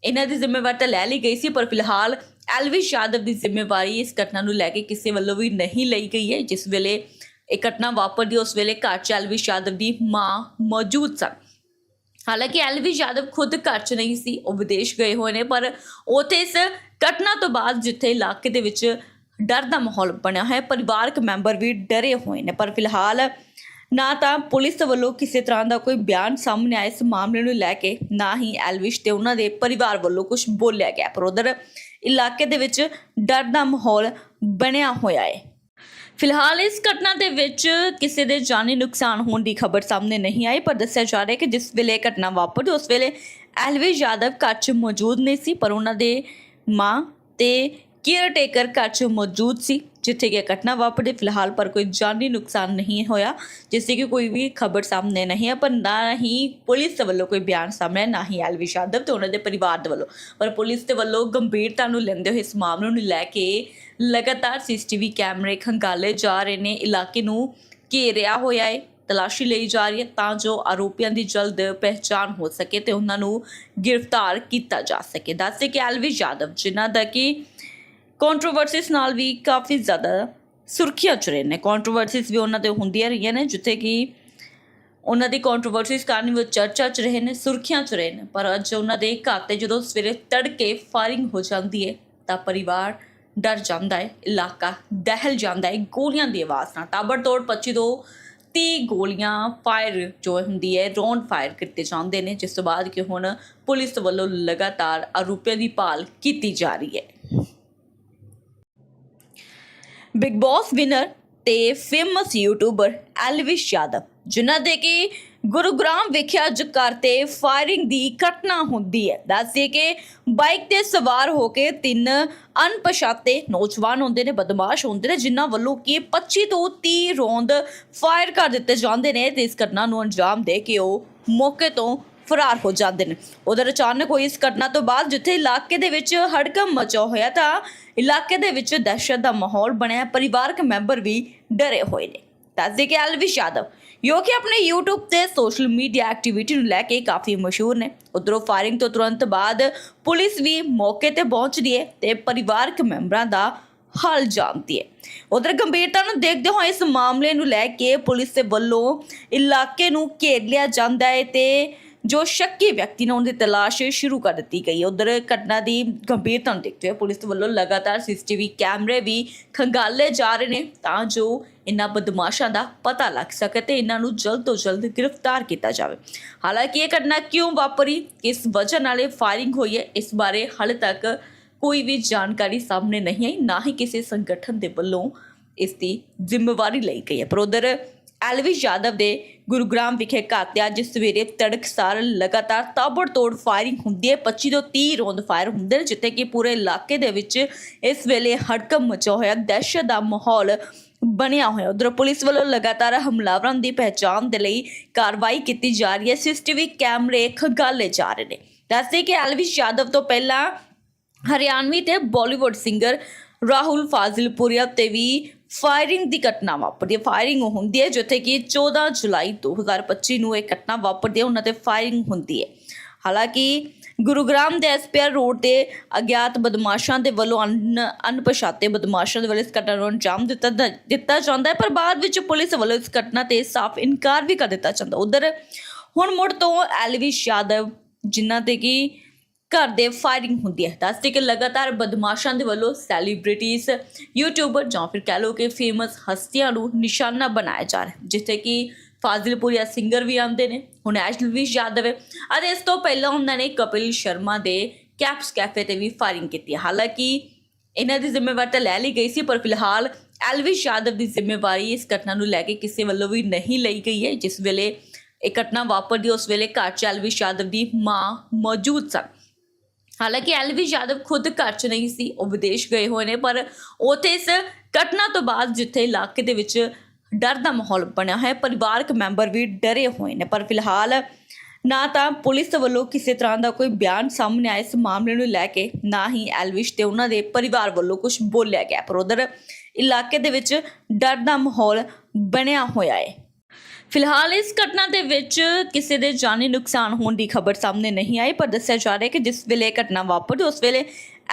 ਇਹਨਾਂ ਦੀ ਜ਼ਿੰਮੇਵਾਰੀ ਤਾਂ ਲੈ ਲਈ ਗਈ ਸੀ, ਪਰ ਫਿਲਹਾਲ ਐਲਵਿਸ਼ ਯਾਦਵ ਦੀ ਜ਼ਿੰਮੇਵਾਰੀ ਇਸ ਘਟਨਾ ਨੂੰ ਲੈ ਕੇ ਕਿਸੇ ਵੱਲੋਂ ਵੀ ਨਹੀਂ ਲਈ ਗਈ ਹੈ, ਜਿਸ ਵੇਲੇ ਇਹ ਘਟਨਾ ਵਾਪਰਦੀ ਉਸ ਵੇਲੇ ਘਰ ਚ ਐਲਵਿਸ਼ ਯਾਦਵ ਦੀ ਮਾਂ ਮੌਜੂਦ ਸਨ। ਹਾਲਾਂਕਿ ਐਲਵਿਸ਼ ਯਾਦਵ ਖੁਦ ਘਰ 'ਚ ਨਹੀਂ ਸੀ, ਉਹ ਵਿਦੇਸ਼ ਗਏ ਹੋਏ ਨੇ, ਪਰ ਉਥੇ ਇਸ ਘਟਨਾ ਤੋਂ ਬਾਅਦ ਜਿੱਥੇ ਇਲਾਕੇ ਦੇ ਵਿੱਚ ਡਰ ਦਾ ਮਾਹੌਲ ਬਣਿਆ ਹੈ, ਪਰਿਵਾਰਕ ਮੈਂਬਰ ਵੀ ਡਰੇ ਹੋਏ ਨੇ। ਪਰ ਫਿਲਹਾਲ ਨਾ ਤਾਂ ਪੁਲਿਸ ਵੱਲੋਂ ਕਿਸੇ ਤਰ੍ਹਾਂ ਦਾ ਕੋਈ ਬਿਆਨ ਸਾਹਮਣੇ ਆਇਆ, ਇਸ ਮਾਮਲੇ ਨੂੰ ਲੈ ਕੇ ਨਾ ਹੀ ਐਲਵਿਸ਼ ਤੇ ਉਹਨਾਂ ਦੇ ਪਰਿਵਾਰ ਵੱਲੋਂ ਕੁਝ ਬੋਲਿਆ ਗਿਆ, ਪਰ ਉਧਰ ਇਲਾਕੇ ਦੇ ਵਿੱਚ ਡਰ ਦਾ ਮਾਹੌਲ ਬਣਿਆ ਹੋਇਆ ਹੈ। ਫਿਲਹਾਲ ਇਸ ਘਟਨਾ ਦੇ ਵਿੱਚ ਕਿਸੇ ਦੇ ਜਾਨੀ ਨੁਕਸਾਨ ਹੋਣ ਦੀ ਖਬਰ ਸਾਹਮਣੇ ਨਹੀਂ ਆਈ, ਪਰ ਦੱਸਿਆ ਜਾ ਰਿਹਾ ਹੈ ਕਿ ਜਿਸ ਵੇਲੇ ਇਹ ਘਟਨਾ ਵਾਪਰੀ, ਉਸ ਵੇਲੇ ਐਲਵੀ ਯਾਦਵ ਘਰ 'ਚ ਮੌਜੂਦ ਨਹੀਂ ਸੀ, ਪਰ ਉਹਨਾਂ ਦੇ ਮਾਂ ਤੇ ਕੇਅਰ ਟੇਕਰ ਘਰ 'ਚ ਮੌਜੂਦ ਸੀ, ਜਿੱਥੇ ਕਿ ਇਹ ਘਟਨਾ ਵਾਪਰੀ। ਫਿਲਹਾਲ ਪਰ ਕੋਈ ਜਾਨੀ ਨੁਕਸਾਨ ਨਹੀਂ ਹੋਇਆ, ਜਿਸ ਦੀ ਕਿ ਕੋਈ ਵੀ ਖਬਰ ਸਾਹਮਣੇ ਨਹੀਂ ਹੈ ਪਰ ਨਾ ਹੀ ਪੁਲਿਸ ਦੇ ਵੱਲੋਂ ਕੋਈ ਬਿਆਨ ਸਾਹਮਣੇ ਨਾ ਹੀ ਐਲਵੀ ਯਾਦਵ ਤੇ ਉਹਨਾਂ ਦੇ ਪਰਿਵਾਰ ਦੇ ਵੱਲੋਂ। ਪਰ ਪੁਲਿਸ ਦੇ ਵੱਲੋਂ ਗੰਭੀਰਤਾ ਨੂੰ ਲੈਂਦੇ ਹੋਏ ਇਸ ਮਾਮਲੇ ਨੂੰ ਲੈ ਕੇ ਲਗਾਤਾਰ ਸੀਸੀਟੀਵੀ ਕੈਮਰੇ ਖੰਗਾਲੇ ਜਾ ਰਹੇ ਨੇ, ਇਲਾਕੇ ਨੂੰ ਘੇਰਿਆ ਹੋਇਆ ਹੈ, ਤਲਾਸ਼ੀ ਲਈ ਜਾ ਰਹੀ ਹੈ ਤਾਂ ਜੋ ਆਰੋਪੀਆਂ ਦੀ ਜਲਦ ਪਹਿਚਾਣ ਹੋ ਸਕੇ ਤੇ ਉਹਨਾਂ ਨੂੰ ਗ੍ਰਿਫਤਾਰ ਕੀਤਾ ਜਾ ਸਕੇ। ਦੱਸਦੇ ਕਿ ਐਲਵੀ ਯਾਦਵ, ਜਿਨ੍ਹਾਂ ਦਾ ਕਿ ਕੰਟਰੋਵਰਸੀਸ ਨਾਲ ਵੀ ਕਾਫੀ ਜ਼ਿਆਦਾ ਸੁਰਖੀਆਂ ਚ ਰਹੇ ਨੇ। ਕੰਟਰੋਵਰਸੀਸ ਵੀ ਉਹਨਾਂ ਤੇ ਹੁੰਦੀਆਂ ਰਹੀਆਂ ਨੇ, ਜਿੱਥੇ ਕਿ ਉਹਨਾਂ ਦੀ ਕੰਟਰੋਵਰਸੀਸ ਕਾਰਨ ਵੀ ਉਹ ਚਰਚਾ ਚ ਰਹੇ ਨੇ, ਸੁਰਖੀਆਂ ਚ ਰਹੇ ਨੇ। ਪਰ ਅੱਜ ਉਹਨਾਂ ਦੇ ਘਰ ਤੇ ਜਦੋਂ ਸਵੇਰੇ ਤੜਕੇ ਫਾਇਰਿੰਗ ਹੋ ਜਾਂਦੀ ਹੈ ਤਾਂ ਪਰਿਵਾਰ ਡਰ ਜਾਂਦਾ ਹੈ, ਇਲਾਕਾ ਦਹਿਲ ਜਾਂਦਾ ਹੈ, ਗੋਲੀਆਂ ਦੀ ਆਵਾਜ਼ ਨਾਲ। ਤਾਬੜਤੋੜ 25 ਤੋਂ 30 ਗੋਲੀਆਂ ਫਾਇਰ ਜੋ ਹੁੰਦੀ ਹੈ ਰੌਂਡ ਫਾਇਰ ਕੀਤੇ ਜਾਂਦੇ ਨੇ। ਜਿਸ ਤੋਂ ਬਾਅਦ ਕਿ ਹੁਣ ਪੁਲਿਸ ਵੱਲੋਂ ਲਗਾਤਾਰ ਆਰੋਪੀਆਂ ਦੀ ਭਾਲ ਕੀਤੀ ਜਾ ਰਹੀ ਹੈ। ਬਿਗ ਬਾਸ ਵਿਨਰ ਤੇ ਫੇਮਸ ਯੂਟਿਊਬਰ ਐਲਵਿਸ਼ ਯਾਦਵ ਜਿਨ੍ਹਾਂ ਦੇ ਕਿ ਗੁਰੂਗ੍ਰਾਮ ਵਿਖੇ ਅੱਜ ਘਰ ਫਾਇਰਿੰਗ ਦੀ ਘਟਨਾ ਹੁੰਦੀ ਹੈ। ਦੱਸਦੇ ਕਿ ਬਾਈਕ ਤੇ ਸਵਾਰ ਹੋ ਕੇ ਤਿੰਨ ਅਣਪਛਾਤੇ ਨੌਜਵਾਨ ਹੁੰਦੇ ਨੇ, ਬਦਮਾਸ਼ ਹੁੰਦੇ ਨੇ, ਜਿਨ੍ਹਾਂ ਵੱਲੋਂ ਕਿ 25 ਤੋਂ 30 ਰੌਂਦ ਫਾਇਰ ਕਰ ਦਿੱਤੇ ਜਾਂਦੇ ਨੇ ਤੇ ਇਸ ਘਟਨਾ ਨੂੰ ਅੰਜਾਮ ਦੇ ਕੇ ਉਹ ਮੌਕੇ ਤੋਂ ਫਰਾਰ ਹੋ ਜਾਂਦੇ ਨੇ। ਉਧਰ ਅਚਾਨਕ ਹੋਈ ਇਸ ਘਟਨਾ ਤੋਂ ਬਾਅਦ ਜਿੱਥੇ ਇਲਾਕੇ ਦੇ ਵਿੱਚ ਹੜਕੰਪ ਮਚਿਆ ਹੋਇਆ ਤਾਂ ਇਲਾਕੇ ਦੇ ਵਿੱਚ ਦਹਿਸ਼ਤ ਦਾ ਮਾਹੌਲ ਬਣਿਆ, ਪਰਿਵਾਰਕ ਮੈਂਬਰ ਵੀ ਡਰੇ ਹੋਏ ਨੇ। ਦੱਸਦੇ ਕਿ ਐਲਵਿਸ਼ ਯਾਦਵ ਜੋ ਕਿ ਆਪਣੇ YouTube ਤੇ ਸੋਸ਼ਲ ਮੀਡੀਆ ਐਕਟੀਵਿਟੀ ਨੂੰ ਲੈ ਕੇ ਕਾਫੀ ਮਸ਼ਹੂਰ ਨੇ। ਉਧਰੋਂ ਫਾਇਰਿੰਗ ਤੋਂ ਤੁਰੰਤ ਬਾਅਦ ਪੁਲਿਸ ਵੀ ਮੌਕੇ ਤੇ ਪਹੁੰਚਦੀ ਹੈ ਤੇ ਪਰਿਵਾਰਕ ਮੈਂਬਰਾਂ ਦਾ ਹਾਲ ਜਾਣਦੀ ਹੈ। ਉਧਰ ਗੰਭੀਰਤਾ ਨੂੰ ਦੇਖਦੇ ਹੋਏ ਇਸ ਮਾਮਲੇ ਨੂੰ ਲੈ ਕੇ ਪੁਲਿਸ ਦੇ ਵੱਲੋਂ ਇਲਾਕੇ ਨੂੰ ਘੇਰ ਲਿਆ ਜਾਂਦਾ ਹੈ ਤੇ ਜੋ ਸ਼ੱਕੀ ਵਿਅਕਤੀ ਨੇ ਉਹਨਾਂ ਦੀ ਤਲਾਸ਼ ਸ਼ੁਰੂ ਕਰ ਦਿੱਤੀ ਗਈ ਹੈ। ਉਧਰ ਘਟਨਾ ਦੀ ਗੰਭੀਰਤਾ ਨੂੰ ਦੇਖਦੇ ਹੋਏ ਪੁਲਿਸ ਵੱਲੋਂ ਲਗਾਤਾਰ ਸੀਸੀਟੀਵੀ ਕੈਮਰੇ ਵੀ ਖੰਗਾਲੇ ਜਾ ਰਹੇ ਨੇ ਤਾਂ ਜੋ ਇਹਨਾਂ ਬਦਮਾਸ਼ਾਂ ਦਾ ਪਤਾ ਲੱਗ ਸਕੇ ਤੇ ਇਹਨਾਂ ਨੂੰ ਜਲਦ ਤੋਂ ਜਲਦ ਗ੍ਰਿਫਤਾਰ ਕੀਤਾ ਜਾਵੇ। ਹਾਲਾਂਕਿ ਇਹ ਘਟਨਾ ਕਿਉਂ ਵਾਪਰੀ, ਕਿਸ ਵਜ੍ਹਾ ਨਾਲ ਇਹ ਫਾਇਰਿੰਗ ਹੋਈ ਹੈ, ਇਸ ਬਾਰੇ ਹਾਲੇ ਤੱਕ ਕੋਈ ਵੀ ਜਾਣਕਾਰੀ ਸਾਹਮਣੇ ਨਹੀਂ ਆਈ, ਨਾ ਹੀ ਕਿਸੇ ਸੰਗਠਨ ਦੇ ਵੱਲੋਂ ਇਸ ਦੀ ਜ਼ਿੰਮੇਵਾਰੀ ਲਈ ਗਈ ਹੈ। ਪਰ ਉਧਰ ਐਲਵਿਸ਼ ਯਾਦਵ ਦੇ ਗੁਰੂਗ੍ਰਾਮ ਵਿਖੇ ਘਰ ਤੇ ਸਵੇਰੇ ਤੜਕਸਾਰ ਲਗਾਤਾਰ ਤਾਬੜਤੋੜ ਫਾਇਰਿੰਗ ਹੁੰਦੀ ਹੈ। 25 ਤੋਂ 30 ਰੌਂਦ ਫਾਇਰ ਹੁੰਦੇ ਨੇ, ਜਿੱਥੇ ਕਿ ਪੂਰੇ ਇਲਾਕੇ ਦੇ ਵਿੱਚ ਇਸ ਵੇਲੇ ਹੜਕੰਪ ਮਚਿਆ ਹੋਇਆ, ਦਹਿਸ਼ਤ ਦਾ ਮਾਹੌਲ ਬਣਿਆ ਹੋਇਆ। ਉਧਰ ਪੁਲਿਸ ਵੱਲੋਂ ਲਗਾਤਾਰ ਹਮਲਾਵਰਾਂ ਦੀ ਪਹਿਚਾਣ ਦੇ ਲਈ ਕਾਰਵਾਈ ਕੀਤੀ ਜਾ ਰਹੀ ਹੈ। ਸੀਸੀਟੀਵੀ ਕੈਮਰੇ ਖੰਗਾਲੇ ਜਾ ਰਹੇ ਨੇ। ਦੱਸਦੇ ਕਿ ਐਲਵਿਸ਼ ਯਾਦਵ ਤੋਂ ਪਹਿਲਾਂ ਹਰਿਆਣਵੀ ਤੇ ਬਾਲੀਵੁੱਡ ਸਿੰਗਰ ਰਾਹੁਲ ਫਾਜ਼ਿਲਪੁਰੀਆ ਤੇ ਵੀ ਫਾਇਰਿੰਗ ਦੀ ਘਟਨਾ ਵਾਪਰਦੀ ਹੈ। ਫਾਇਰਿੰਗ ਹੁੰਦੀ ਹੈ ਜਿੱਥੇ ਕਿ 14 ਜੁਲਾਈ 2025 ਨੂੰ ਇਹ ਘਟਨਾ ਵਾਪਰਦੀ ਹੈ। ਉਹਨਾਂ ਤੇ ਫਾਇਰਿੰਗ ਹੁੰਦੀ ਹੈ। ਹਾਲਾਂਕਿ ਗੁਰੂਗ੍ਰਾਮ ਦੇ ਐਸਪੀਆਰ ਰੋਡ ਤੇ ਅਗਿਆਤ ਬਦਮਾਸ਼ਾਂ ਦੇ ਵੱਲੋਂ ਅਣ- ਅਣਪਛਾਤੇ ਬਦਮਾਸ਼ਾਂ ਦੇ ਵੱਲੋਂ ਇਸ ਘਟਨਾ ਨੂੰ ਅੰਜਾਮ ਦਿੱਤਾ ਦਿੱਤਾ ਜਾਂਦਾ ਹੈ। ਪਰ ਬਾਅਦ ਵਿੱਚ ਪੁਲਿਸ ਵੱਲੋਂ ਇਸ ਘਟਨਾ ਤੇ ਸਾਫ਼ ਇਨਕਾਰ ਵੀ ਕਰ ਦਿੱਤਾ ਜਾਂਦਾ। ਉਧਰ ਹੁਣ ਮੁੜ ਤੋਂ ਐਲਵੀ ਯਾਦਵ, ਜਿਨ੍ਹਾਂ ਤੇ ਕਿ ਘਰ ਦੇ ਫਾਇਰਿੰਗ ਹੁੰਦੀ ਹੈ। ਦੱਸਦੇ ਕਿ ਲਗਾਤਾਰ ਬਦਮਾਸ਼ਾਂ ਦੇ ਵੱਲੋਂ ਸੈਲੀਬ੍ਰਿਟੀਜ਼ ਯੂਟਿਊਬਰ ਜਾਂ ਫਿਰ ਕਹਿ ਲਓ ਕਿ ਫੇਮਸ ਹਸਤੀਆਂ ਨੂੰ ਨਿਸ਼ਾਨਾ ਬਣਾਇਆ ਜਾ ਰਿਹਾ ਜਿੱਥੇ ਕਿ ਫਾਜ਼ਿਲਪੁਰੀਆ ਸਿੰਗਰ ਵੀ ਆਉਂਦੇ ਨੇ। ਹੁਣ ਐਸ਼ਲਵਿਸ਼ ਯਾਦਵ ਹੈ। ਅਤੇ ਇਸ ਤੋਂ ਪਹਿਲਾਂ ਉਹਨਾਂ ਨੇ ਕਪਿਲ ਸ਼ਰਮਾ ਦੇ ਕੈਪਸ ਕੈਫੇ ਤੇ ਵੀ ਫਾਇਰਿੰਗ ਕੀਤੀ ਹਾਲਾਂਕਿ ਇਹਨਾਂ ਦੀ ਜ਼ਿੰਮੇਵਾਰੀ ਤਾਂ ਲੈ ਲਈ ਗਈ ਸੀ, ਪਰ ਫਿਲਹਾਲ ਐਲਵਿਸ਼ ਯਾਦਵ ਦੀ ਜ਼ਿੰਮੇਵਾਰੀ ਇਸ ਘਟਨਾ ਨੂੰ ਲੈ ਕੇ ਕਿਸੇ ਵੱਲੋਂ ਵੀ ਨਹੀਂ ਲਈ ਗਈ ਹੈ, ਜਿਸ ਵੇਲੇ ਇਹ ਘਟਨਾ ਵਾਪਰਦੀ ਉਸ ਵੇਲੇ ਘਰ 'ਚ ਐਲਵਿਸ਼ ਯਾਦਵ ਦੀ ਮਾਂ ਮੌਜੂਦ ਸਨ। ਹਾਲਾਂਕਿ ਐਲਵਿਸ਼ ਯਾਦਵ ਖੁਦ ਘਰ 'ਚ ਨਹੀਂ ਸੀ, ਉਹ ਵਿਦੇਸ਼ ਗਏ ਹੋਏ ਨੇ, ਪਰ ਉੱਥੇ ਇਸ ਘਟਨਾ ਤੋਂ ਬਾਅਦ ਜਿੱਥੇ ਇਲਾਕੇ ਦੇ ਵਿੱਚ ਡਰ ਦਾ ਮਾਹੌਲ ਬਣਿਆ ਹੈ, ਪਰਿਵਾਰਕ ਮੈਂਬਰ ਵੀ ਡਰੇ ਹੋਏ ਨੇ। ਪਰ ਫਿਲਹਾਲ ਨਾ ਤਾਂ ਪੁਲਿਸ ਵੱਲੋਂ ਕਿਸੇ ਤਰ੍ਹਾਂ ਦਾ ਕੋਈ ਬਿਆਨ ਸਾਹਮਣੇ ਆਇਆ ਇਸ ਮਾਮਲੇ ਨੂੰ ਲੈ ਕੇ, ਨਾ ਹੀ ਐਲਵਿਸ਼ ਤੇ ਉਹਨਾਂ ਦੇ ਪਰਿਵਾਰ ਵੱਲੋਂ ਕੁਝ ਬੋਲਿਆ ਗਿਆ। ਪਰ ਉਧਰ ਇਲਾਕੇ ਦੇ ਵਿੱਚ ਡਰ ਦਾ ਮਾਹੌਲ ਬਣਿਆ ਹੋਇਆ ਹੈ। ਫਿਲਹਾਲ ਇਸ ਘਟਨਾ ਦੇ ਵਿੱਚ ਕਿਸੇ ਦੇ ਜਾਨੀ ਨੁਕਸਾਨ ਹੋਣ ਦੀ ਖਬਰ ਸਾਹਮਣੇ ਨਹੀਂ ਆਈ, ਪਰ ਦੱਸਿਆ ਜਾ ਰਿਹਾ ਹੈ ਕਿ ਜਿਸ ਵੇਲੇ ਇਹ ਘਟਨਾ ਵਾਪਰੀ, ਉਸ ਵੇਲੇ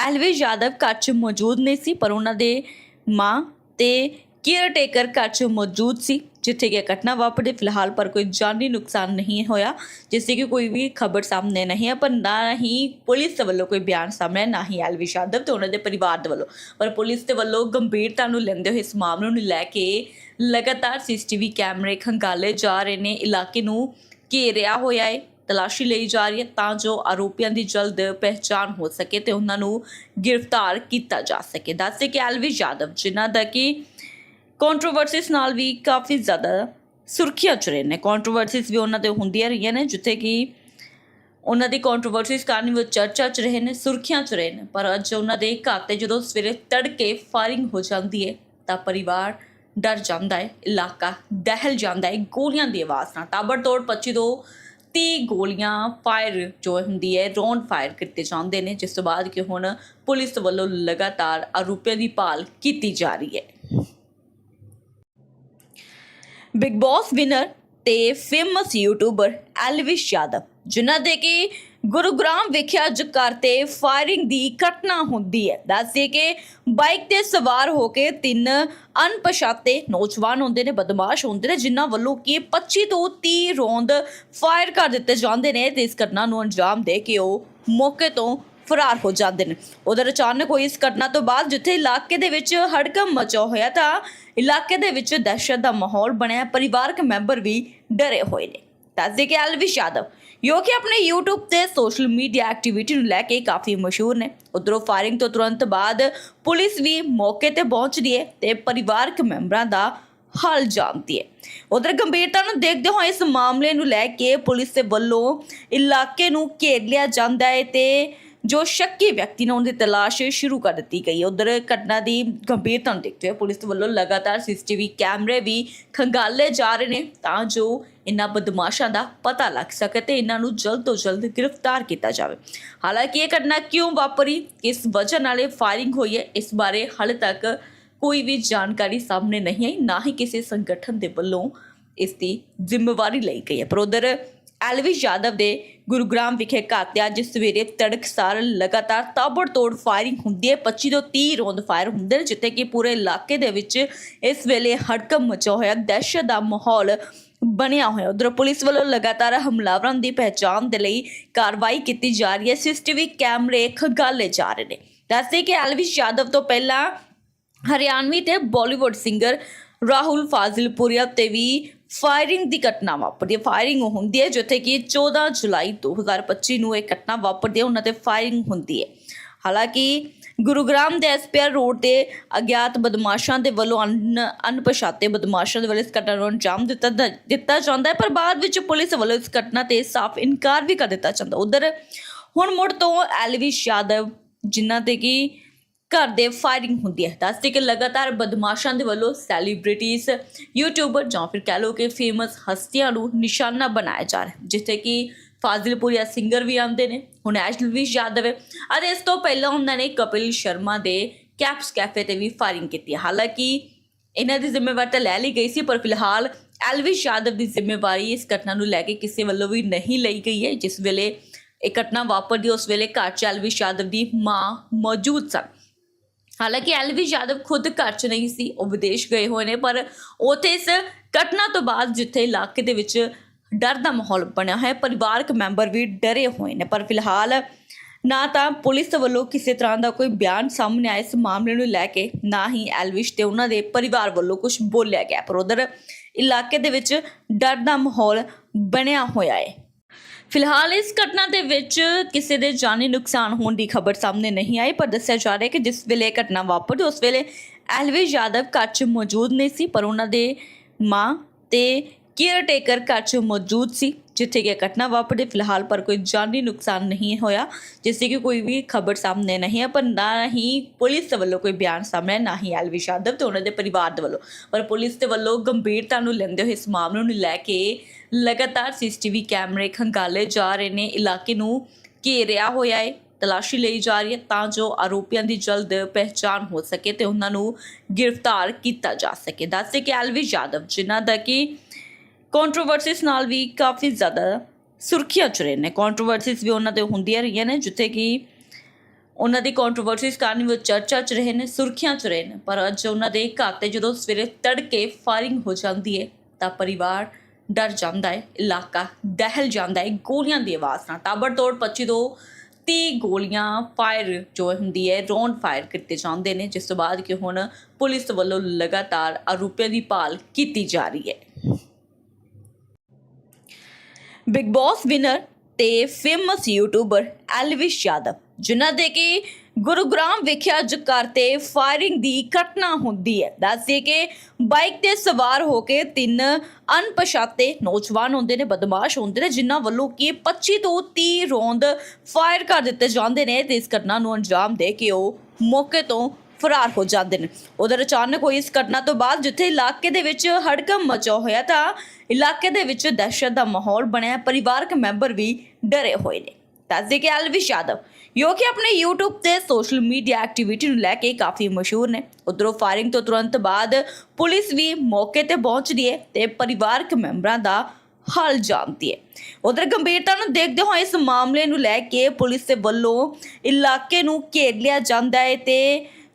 ਐਲਵੀ ਯਾਦਵ ਘਰ 'ਚ ਮੌਜੂਦ ਨਹੀਂ ਸੀ, ਪਰ ਉਹਨਾਂ ਦੇ ਮਾਂ ਤੇ ਕੇਅਰ ਟੇਕਰ ਘਰ 'ਚ ਮੌਜੂਦ ਸੀ। ਜਿੱਥੇ ਕਿ ਘਟਨਾ ਵਾਪਰੀ, ਫਿਲਹਾਲ ਪਰ ਕੋਈ ਜਾਨੀ ਨੁਕਸਾਨ ਨਹੀਂ ਹੋਇਆ, ਜਿਸ ਦੀ ਕੋਈ ਵੀ ਖਬਰ ਸਾਹਮਣੇ ਨਹੀਂ ਹੈ, ਪਰ ਨਾ ਹੀ ਪੁਲਿਸ ਵੱਲੋਂ ਕੋਈ ਬਿਆਨ ਸਾਹਮਣੇ ਨਾ ਹੀ ਐਲਵਿਸ਼ ਯਾਦਵ ਤੇ ਉਹਨਾਂ ਦੇ ਪਰਿਵਾਰ ਦੇ ਵੱਲੋਂ। ਪਰ ਪੁਲਿਸ ਦੇ ਵੱਲੋਂ ਗੰਭੀਰਤਾ ਨੂੰ ਲੈਂਦੇ ਹੋਏ ਇਸ ਮਾਮਲੇ ਨੂੰ ਲੈ ਕੇ ਲਗਾਤਾਰ ਸੀਸੀਟੀਵੀ ਕੈਮਰੇ ਖੰਗਾਲੇ ਜਾ ਰਹੇ ਨੇ, ਇਲਾਕੇ ਨੂੰ ਘੇਰਿਆ ਹੋਇਆ ਹੈ, ਤਲਾਸ਼ੀ ਲਈ ਜਾ ਰਹੀ ਹੈ ਤਾਂ ਜੋ ਆਰੋਪੀਆਂ ਦੀ ਜਲਦ ਪਹਿਚਾਣ ਹੋ ਸਕੇ ਤੇ ਉਹਨਾਂ ਨੂੰ ਗ੍ਰਿਫਤਾਰ ਕੀਤਾ ਜਾ ਸਕੇ। ਦੱਸੇ ਕਿ ਐਲਵਿਸ਼ ਯਾਦਵ ਜਿਨ੍ਹਾਂ ਦਾ ਕਿ ਕੰਟਰੋਵਰਸੀਸ ਨਾਲ ਵੀ ਕਾਫੀ ਜ਼ਿਆਦਾ ਸੁਰਖੀਆਂ ਚ ਰਹੇ ਨੇ। ਕੰਟਰੋਵਰਸੀਸ ਵੀ ਉਹਨਾਂ ਤੇ ਹੁੰਦੀਆਂ ਰਹੀਆਂ ਨੇ, ਜਿੱਥੇ ਕਿ ਉਹਨਾਂ ਦੀ ਕੰਟਰੋਵਰਸੀਸ ਕਾਰਨ ਵੀ ਉਹ ਚਰਚਾ ਚ ਰਹੇ ਨੇ, ਸੁਰਖੀਆਂ ਚ ਰਹੇ ਨੇ। ਪਰ ਅੱਜ ਉਹਨਾਂ ਦੇ ਘਰ ਤੇ ਜਦੋਂ ਸਵੇਰੇ ਤੜਕੇ ਫਾਇਰਿੰਗ ਹੋ ਜਾਂਦੀ ਹੈ, ਤਾਂ ਪਰਿਵਾਰ ਡਰ ਜਾਂਦਾ ਹੈ, ਇਲਾਕਾ ਦਹਿਲ ਜਾਂਦਾ ਹੈ, ਗੋਲੀਆਂ ਦੀ ਆਵਾਜ਼ ਨਾਲ। ਤਾਬੜਤੋੜ 25 ਤੋਂ 30 ਗੋਲੀਆਂ ਫਾਇਰ ਜੋ ਹੁੰਦੀ ਹੈ ਰੌਂਡ ਫਾਇਰ ਕੀਤੇ ਜਾਂਦੇ ਨੇ, ਜਿਸ ਤੋਂ ਬਾਅਦ ਕਿ ਹੁਣ ਪੁਲਿਸ ਵੱਲੋਂ ਲਗਾਤਾਰ ਆਰੋਪੀਆਂ ਦੀ ਭਾਲ ਕੀਤੀ ਜਾ ਰਹੀ ਹੈ। ਬਿਗ ਬੌਸ ਵਿਨਰ ਤੇ ਫੇਮਸ ਯੂਟਿਊਬਰ ਐਲਵਿਸ਼ ਯਾਦਵ ਜਿਨ੍ਹਾਂ ਦੇ ਕਿ ਗੁਰੂਗ੍ਰਾਮ ਵਿਖੇ ਅੱਜ ਘਰ ਤੇ ਫਾਇਰਿੰਗ ਦੀ ਘਟਨਾ ਹੁੰਦੀ ਹੈ। ਦੱਸਦੇ ਕਿ ਬਾਈਕ ਤੇ ਸਵਾਰ ਹੋ ਕੇ ਤਿੰਨ ਅਣਪਛਾਤੇ ਨੌਜਵਾਨ ਹੁੰਦੇ ਨੇ, ਬਦਮਾਸ਼ ਹੁੰਦੇ ਨੇ, ਜਿਨ੍ਹਾਂ ਵੱਲੋਂ ਕਿ 25 ਤੋਂ 30 ਰੌਂਦ ਫਾਇਰ ਕਰ ਦਿੱਤੇ ਜਾਂਦੇ ਨੇ। ਤੇ ਇਸ ਘਟਨਾ ਨੂੰ ਅੰਜਾਮ ਦੇ ਕੇ ਉਹ ਮੌਕੇ ਤੋਂ ਫਰਾਰ ਹੋ ਜਾਂਦੇ ਨੇ। ਉਧਰ ਅਚਾਨਕ ਹੋਈ ਇਸ ਘਟਨਾ ਤੋਂ ਬਾਅਦ ਜਿੱਥੇ ਇਲਾਕੇ ਦੇ ਵਿੱਚ ਹੜਕੰਪ ਮਚਿਆ ਹੋਇਆ ਤਾਂ ਇਲਾਕੇ ਦੇ ਵਿੱਚ ਦਹਿਸ਼ਤ ਦਾ ਮਾਹੌਲ ਬਣਿਆ। ਪਰਿਵਾਰਕ ਮੈਂਬਰ ਵੀ ਡਰੇ ਹੋਏ ਨੇ। ਦੱਸਦੇ ਕਿ ਐਲਵਿਸ਼ ਯਾਦਵ, ਜੋ ਕਿ ਆਪਣੇ YouTube ਤੇ ਸੋਸ਼ਲ ਮੀਡੀਆ ਐਕਟੀਵਿਟੀ ਨੂੰ ਲੈ ਕੇ ਕਾਫੀ ਮਸ਼ਹੂਰ ਨੇ। ਉਧਰੋਂ ਫਾਇਰਿੰਗ ਤੋਂ ਤੁਰੰਤ ਬਾਅਦ ਪੁਲਿਸ ਵੀ ਮੌਕੇ ਤੇ ਪਹੁੰਚਦੀ ਹੈ ਤੇ ਪਰਿਵਾਰਕ ਮੈਂਬਰਾਂ ਦਾ ਹਾਲ ਜਾਣਦੀ ਹੈ। ਉਧਰ ਗੰਭੀਰਤਾ ਨੂੰ ਦੇਖਦੇ ਹੋਏ ਇਸ ਮਾਮਲੇ ਨੂੰ ਲੈ ਕੇ ਪੁਲਿਸ ਦੇ ਵੱਲੋਂ ਇਲਾਕੇ ਨੂੰ ਘੇਰ ਲਿਆ ਜਾਂਦਾ ਹੈ ਤੇ ਜੋ ਸ਼ੱਕੀ ਵਿਅਕਤੀ ਨੇ ਉਹਨਾਂ ਦੀ ਤਲਾਸ਼ ਸ਼ੁਰੂ ਕਰ ਦਿੱਤੀ ਗਈ ਹੈ। ਉਧਰ ਘਟਨਾ ਦੀ ਗੰਭੀਰਤਾ ਨੂੰ ਦੇਖਦੇ ਹੋਏ ਪੁਲਿਸ ਵੱਲੋਂ ਲਗਾਤਾਰ ਸੀਸੀਟੀਵੀ ਕੈਮਰੇ ਵੀ ਖੰਗਾਲੇ ਜਾ ਰਹੇ ਨੇ ਤਾਂ ਜੋ ਇਹਨਾਂ ਬਦਮਾਸ਼ਾਂ ਦਾ ਪਤਾ ਲੱਗ ਸਕੇ ਤੇ ਇਹਨਾਂ ਨੂੰ ਜਲਦ ਤੋਂ ਜਲਦ ਗ੍ਰਿਫਤਾਰ ਕੀਤਾ ਜਾਵੇ। ਹਾਲਾਂਕਿ ਇਹ ਘਟਨਾ ਕਿਉਂ ਵਾਪਰੀ, ਕਿਸ ਵਜ੍ਹਾ ਨਾਲ ਇਹ ਫਾਇਰਿੰਗ ਹੋਈ ਹੈ, ਇਸ ਬਾਰੇ ਹਾਲੇ ਤੱਕ ਕੋਈ ਵੀ ਜਾਣਕਾਰੀ ਸਾਹਮਣੇ ਨਹੀਂ ਆਈ, ਨਾ ਹੀ ਕਿਸੇ ਸੰਗਠਨ ਦੇ ਵੱਲੋਂ ਇਸ ਦੀ ਜ਼ਿੰਮੇਵਾਰੀ ਲਈ ਗਈ ਹੈ। ਪਰ ਉਧਰ ਐਲਵਿਸ਼ ਯਾਦਵ ਦੇ ਗੁਰੂਗ੍ਰਾਮ ਵਿਖੇ ਘਰ ਤੇ ਅੱਜ ਸਵੇਰੇ ਤੜਕਸਾਰ ਲਗਾਤਾਰ ਤਾਬੜਤੋੜ ਫਾਇਰਿੰਗ ਹੁੰਦੀ ਹੈ 25 ਤੋਂ 30 ਰੌਂਦ ਫਾਇਰ ਹੁੰਦੇ ਨੇ, ਜਿੱਥੇ ਕਿ ਪੂਰੇ ਇਲਾਕੇ ਦੇ ਵਿੱਚ ਇਸ ਵੇਲੇ ਹੜਕੰਪ ਮਚਿਆ ਹੋਇਆ, ਦਹਿਸ਼ਤ ਦਾ ਮਾਹੌਲ ਬਣਿਆ ਹੋਇਆ। ਉਧਰ ਪੁਲਿਸ ਵੱਲੋਂ ਲਗਾਤਾਰ ਹਮਲਾਵਰਾਂ ਦੀ ਪਹਿਚਾਣ ਦੇ ਲਈ ਕਾਰਵਾਈ ਕੀਤੀ ਜਾ ਰਹੀ ਹੈ। ਸੀਸੀਟੀਵੀ ਕੈਮਰੇ ਖਗਾਲੇ ਜਾ ਰਹੇ ਨੇ। ਦੱਸਦੇ ਕਿ ਐਲਵਿਸ਼ ਯਾਦਵ ਤੋਂ ਪਹਿਲਾਂ ਹਰਿਆਣਵੀ ਤੇ ਬਾਲੀਵੁੱਡ ਸਿੰਗਰ ਰਾਹੁਲ ਫਾਜ਼ਿਲਪੁਰੀਆ ਤੇ ਵੀ ਫਾਇਰਿੰਗ ਦੀ ਘਟਨਾ ਵਾਪਰਦੀ ਹੈ। ਫਾਇਰਿੰਗ ਹੁੰਦੀ ਹੈ ਜਿੱਥੇ ਕਿ 14 ਜੁਲਾਈ 2025 ਨੂੰ ਇਹ ਘਟਨਾ ਵਾਪਰਦੀ ਹੈ। ਉਹਨਾਂ ਤੇ ਫਾਇਰਿੰਗ ਹੁੰਦੀ ਹੈ। ਹਾਲਾਂਕਿ ਗੁਰੂਗ੍ਰਾਮ ਦੇ ਐਸਪੀਆਰ ਰੋਡ ਤੇ ਅਗਿਆਤ ਬਦਮਾਸ਼ਾਂ ਦੇ ਵੱਲੋਂ ਅਣ- ਅਣਪਛਾਤੇ ਬਦਮਾਸ਼ਾਂ ਦੇ ਵੱਲੋਂ ਇਸ ਘਟਨਾ ਨੂੰ ਅੰਜਾਮ ਦਿੱਤਾ ਦਿੱਤਾ ਜਾਂਦਾ ਹੈ। ਪਰ ਬਾਅਦ ਵਿੱਚ ਪੁਲਿਸ ਵੱਲੋਂ ਇਸ ਘਟਨਾ ਤੇ ਸਾਫ਼ ਇਨਕਾਰ ਵੀ ਕਰ ਦਿੱਤਾ ਜਾਂਦਾ। ਉਧਰ ਹੁਣ ਮੁੜ ਤੋਂ ਐਲਵੀ ਯਾਦਵ, ਜਿਨ੍ਹਾਂ ਤੇ ਕਿ ਘਰ ਦੇ ਫਾਇਰਿੰਗ ਹੁੰਦੀ ਹੈ। ਦੱਸਦੇ ਕਿ ਲਗਾਤਾਰ ਬਦਮਾਸ਼ਾਂ ਦੇ ਵੱਲੋਂ ਸੈਲੀਬ੍ਰਿਟੀਜ਼ ਯੂਟਿਊਬਰ ਜਾਂ ਫਿਰ ਕਹਿ ਲਓ ਕਿ ਫੇਮਸ ਹਸਤੀਆਂ ਨੂੰ ਨਿਸ਼ਾਨਾ ਬਣਾਇਆ ਜਾ ਰਿਹਾ ਜਿੱਥੇ ਕਿ ਫਾਜ਼ਿਲਪੁਰੀਆ ਸਿੰਗਰ ਵੀ ਆਉਂਦੇ ਨੇ, ਹੁਣ ਐਸ਼ਲਵਿਸ਼ ਯਾਦਵ ਹੈ। ਅਤੇ ਇਸ ਤੋਂ ਪਹਿਲਾਂ ਉਹਨਾਂ ਨੇ ਕਪਿਲ ਸ਼ਰਮਾ ਦੇ ਕੈਪਸ ਕੈਫੇ ਤੇ ਵੀ ਫਾਇਰਿੰਗ ਕੀਤੀ ਹੈ। ਹਾਲਾਂਕਿ ਇਹਨਾਂ ਦੀ ਜ਼ਿੰਮੇਵਾਰੀ ਤਾਂ ਲੈ ਲਈ ਗਈ ਸੀ, ਪਰ ਫਿਲਹਾਲ ਐਲਵਿਸ਼ ਯਾਦਵ ਦੀ ਜ਼ਿੰਮੇਵਾਰੀ ਇਸ ਘਟਨਾ ਨੂੰ ਲੈ ਕੇ ਕਿਸੇ ਵੱਲੋਂ ਵੀ ਨਹੀਂ ਲਈ ਗਈ ਹੈ, ਜਿਸ ਵੇਲੇ ਇਹ ਘਟਨਾ ਵਾਪਰਦੀ ਉਸ ਵੇਲੇ ਘਰ 'ਚ ਐਲਵਿਸ਼ ਯਾਦਵ ਦੀ ਮਾਂ ਮੌਜੂਦ ਸਨ। ਹਾਲਾਂਕਿ ਐਲਵਿਸ਼ ਯਾਦਵ ਖੁਦ ਘਰ 'ਚ ਨਹੀਂ ਸੀ, ਉਹ ਵਿਦੇਸ਼ ਗਏ ਹੋਏ ਨੇ, ਪਰ ਉੱਥੇ ਇਸ ਘਟਨਾ ਤੋਂ ਬਾਅਦ ਜਿੱਥੇ ਇਲਾਕੇ ਦੇ ਵਿੱਚ ਡਰ ਦਾ ਮਾਹੌਲ ਬਣਿਆ ਹੋਇਆ ਹੈ ਪਰਿਵਾਰਕ ਮੈਂਬਰ ਵੀ ਡਰੇ ਹੋਏ ਨੇ। ਪਰ ਫਿਲਹਾਲ ਨਾ ਤਾਂ ਪੁਲਿਸ ਵੱਲੋਂ ਕਿਸੇ ਤਰ੍ਹਾਂ ਦਾ ਕੋਈ ਬਿਆਨ ਸਾਹਮਣੇ ਆਇਆ, ਇਸ ਮਾਮਲੇ ਨੂੰ ਲੈ ਕੇ, ਨਾ ਹੀ ਐਲਵਿਸ਼ ਤੇ ਉਹਨਾਂ ਦੇ ਪਰਿਵਾਰ ਵੱਲੋਂ ਕੁਝ ਬੋਲਿਆ ਗਿਆ ਪਰ ਉਧਰ ਇਲਾਕੇ ਦੇ ਵਿੱਚ ਡਰ ਦਾ ਮਾਹੌਲ ਬਣਿਆ ਹੋਇਆ ਹੈ। ਫਿਲਹਾਲ ਇਸ ਘਟਨਾ ਦੇ ਵਿੱਚ ਕਿਸੇ ਦੇ ਜਾਨੀ ਨੁਕਸਾਨ ਹੋਣ ਦੀ ਖਬਰ ਸਾਹਮਣੇ ਨਹੀਂ ਆਈ, ਪਰ ਦੱਸਿਆ ਜਾ ਰਿਹਾ ਹੈ ਕਿ ਜਿਸ ਵੇਲੇ ਇਹ ਘਟਨਾ ਵਾਪਰੀ, ਉਸ ਵੇਲੇ ਐਲਵੀ ਯਾਦਵ ਘਰ 'ਚ ਮੌਜੂਦ ਨਹੀਂ ਸੀ, ਪਰ ਉਹਨਾਂ ਦੇ ਮਾਂ ਤੇ ਕੇਅਰ ਟੇਕਰ ਘਰ 'ਚ ਮੌਜੂਦ ਸੀ। ਜਿੱਥੇ ਕਿ ਇਹ ਘਟਨਾ ਵਾਪਰੀ, ਫਿਲਹਾਲ ਪਰ ਕੋਈ ਜਾਨੀ ਨੁਕਸਾਨ ਨਹੀਂ ਹੋਇਆ, ਜਿਸ ਦੀ ਕਿ ਕੋਈ ਵੀ ਖਬਰ ਸਾਹਮਣੇ ਨਹੀਂ ਹੈ ਪਰ ਨਾ ਹੀ ਪੁਲਿਸ ਦੇ ਵੱਲੋਂ ਕੋਈ ਬਿਆਨ ਸਾਹਮਣੇ ਨਾ ਹੀ ਐਲਵੀ ਯਾਦਵ ਤੇ ਉਹਨਾਂ ਦੇ ਪਰਿਵਾਰ ਦੇ ਵੱਲੋਂ। ਪਰ ਪੁਲਿਸ ਦੇ ਵੱਲੋਂ ਗੰਭੀਰਤਾ ਨੂੰ ਲੈਂਦੇ ਹੋਏ ਇਸ ਮਾਮਲੇ ਨੂੰ ਲੈ ਕੇ ਲਗਾਤਾਰ ਸੀਸੀਟੀਵੀ ਕੈਮਰੇ ਖੰਗਾਲੇ ਜਾ ਰਹੇ ਨੇ, ਇਲਾਕੇ ਨੂੰ ਘੇਰਿਆ ਹੋਇਆ ਹੈ, ਤਲਾਸ਼ੀ ਲਈ ਜਾ ਰਹੀ ਹੈ, ਤਾਂ ਜੋ ਆਰੋਪੀਆਂ ਦੀ ਜਲਦ ਪਹਿਚਾਣ ਹੋ ਸਕੇ ਤੇ ਉਹਨਾਂ ਨੂੰ ਗ੍ਰਿਫਤਾਰ ਕੀਤਾ ਜਾ ਸਕੇ। ਦੱਸੇ ਕਿ ਐਲਵੀ ਯਾਦਵ ਜਿਨ੍ਹਾਂ ਦਾ ਕਿ ਕੰਟਰੋਵਰਸੀਜ਼ ਨਾਲ ਵੀ ਕਾਫੀ ਜ਼ਿਆਦਾ ਸੁਰਖੀਆਂ ਚ ਰਹੇ ਨੇ। ਕੰਟਰੋਵਰਸੀਜ਼ ਵੀ ਉਹਨਾਂ ਤੇ ਹੁੰਦੀਆਂ ਰਹੀਆਂ ਨੇ, ਜਿੱਥੇ ਕਿ ਉਹਨਾਂ ਦੀ ਕੰਟਰੋਵਰਸੀਜ਼ ਕਾਰਨ ਵੀ ਚਰਚਾ ਚ ਰਹੇ ਨੇ, ਸੁਰਖੀਆਂ ਚ ਰਹੇ ਨੇ। ਪਰ ਅੱਜ ਉਹਨਾਂ ਦੇ ਘਰ ਤੇ ਜਦੋਂ ਸਵੇਰੇ ਤੜਕੇ ਫਾਇਰਿੰਗ ਹੋ ਜਾਂਦੀ ਹੈ ਤਾਂ ਪਰਿਵਾਰ ਡਰ ਜਾਂਦਾ ਹੈ ਇਲਾਕਾ ਦਹਿਲ ਜਾਂਦਾ ਹੈ ਗੋਲੀਆਂ ਦੀ ਆਵਾਜ਼ ਨਾਲ। ਤਾਬੜਤੋੜ 25 ਤੋਂ 30 ਗੋਲੀਆਂ ਫਾਇਰ ਜੋ ਹੁੰਦੀ ਹੈ ਰੌਂਡ ਫਾਇਰ ਕੀਤੇ ਜਾਂਦੇ ਨੇ, ਜਿਸ ਤੋਂ ਬਾਅਦ ਕਿ ਹੁਣ ਪੁਲਿਸ ਵੱਲੋਂ ਲਗਾਤਾਰ ਆਰੋਪੀਆਂ ਦੀ ਭਾਲ ਕੀਤੀ ਜਾ ਰਹੀ ਹੈ ਬਿਗ ਬਾਸ ਵਿਨਰ ਤੇ ਫੇਮਸ ਯੂਟਿਊਬਰ ਐਲਵਿਸ਼ ਯਾਦਵ ਜਿਨ੍ਹਾਂ ਦੇ ਕਿ ਗੁਰੂਗ੍ਰਾਮ ਵਿਖਿਆ ਅੱਜ ਤੇ ਫਾਇਰਿੰਗ ਦੀ ਘਟਨਾ ਹੁੰਦੀ ਹੈ। ਦੱਸਦੇ ਕਿ ਬਾਈਕ ਤੇ ਸਵਾਰ ਹੋ ਕੇ ਤਿੰਨ ਅਣਪਛਾਤੇ ਨੌਜਵਾਨ ਹੁੰਦੇ ਨੇ, ਬਦਮਾਸ਼ ਹੁੰਦੇ ਨੇ, ਜਿਨ੍ਹਾਂ ਵੱਲੋਂ ਕਿ 25 ਤੋਂ 30 ਰੌਂਦ ਫਾਇਰ ਕਰ ਦਿੱਤੇ ਜਾਂਦੇ ਨੇ। ਤੇ ਇਸ ਘਟਨਾ ਨੂੰ ਅੰਜਾਮ ਦੇ ਕੇ ਉਹ ਮੌਕੇ ਤੋਂ ਫਰਾਰ ਹੋ ਜਾਂਦੇ ਨੇ। ਉਧਰ ਅਚਾਨਕ ਹੋਈ ਇਸ ਘਟਨਾ ਤੋਂ ਬਾਅਦ ਜਿੱਥੇ ਇਲਾਕੇ ਦੇ ਵਿੱਚ ਹੜਕੰਪ ਮਚਾ ਹੋਇਆ ਤਾਂ ਇਲਾਕੇ ਦੇ ਵਿੱਚ ਦਹਿਸ਼ਤ ਦਾ ਮਾਹੌਲ ਬਣਿਆ ਪਰਿਵਾਰਕ ਮੈਂਬਰ ਵੀ ਡਰੇ ਹੋਏ ਨੇ। ਦੱਸਦੇ ਕਿ ਐਲਵਿਸ਼ ਯਾਦਵ, ਜੋ ਕਿ ਆਪਣੇ YouTube ਤੇ ਸੋਸ਼ਲ ਮੀਡੀਆ ਐਕਟੀਵਿਟੀ ਨੂੰ ਲੈ ਕੇ ਕਾਫੀ ਮਸ਼ਹੂਰ ਨੇ। ਉਧਰੋਂ ਫਾਇਰਿੰਗ ਤੋਂ ਤੁਰੰਤ ਬਾਅਦ ਪੁਲਿਸ ਵੀ ਮੌਕੇ ਤੇ ਪਹੁੰਚਦੀ ਹੈ ਤੇ ਪਰਿਵਾਰਕ ਮੈਂਬਰਾਂ ਦਾ ਹਾਲ ਜਾਣਦੀ ਹੈ। ਉਧਰ ਗੰਭੀਰਤਾ ਨੂੰ ਦੇਖਦੇ ਹੋਏ ਇਸ ਮਾਮਲੇ ਨੂੰ ਲੈ ਕੇ ਪੁਲਿਸ ਦੇ ਵੱਲੋਂ ਇਲਾਕੇ ਨੂੰ ਘੇਰ ਲਿਆ ਜਾਂਦਾ ਹੈ ਤੇ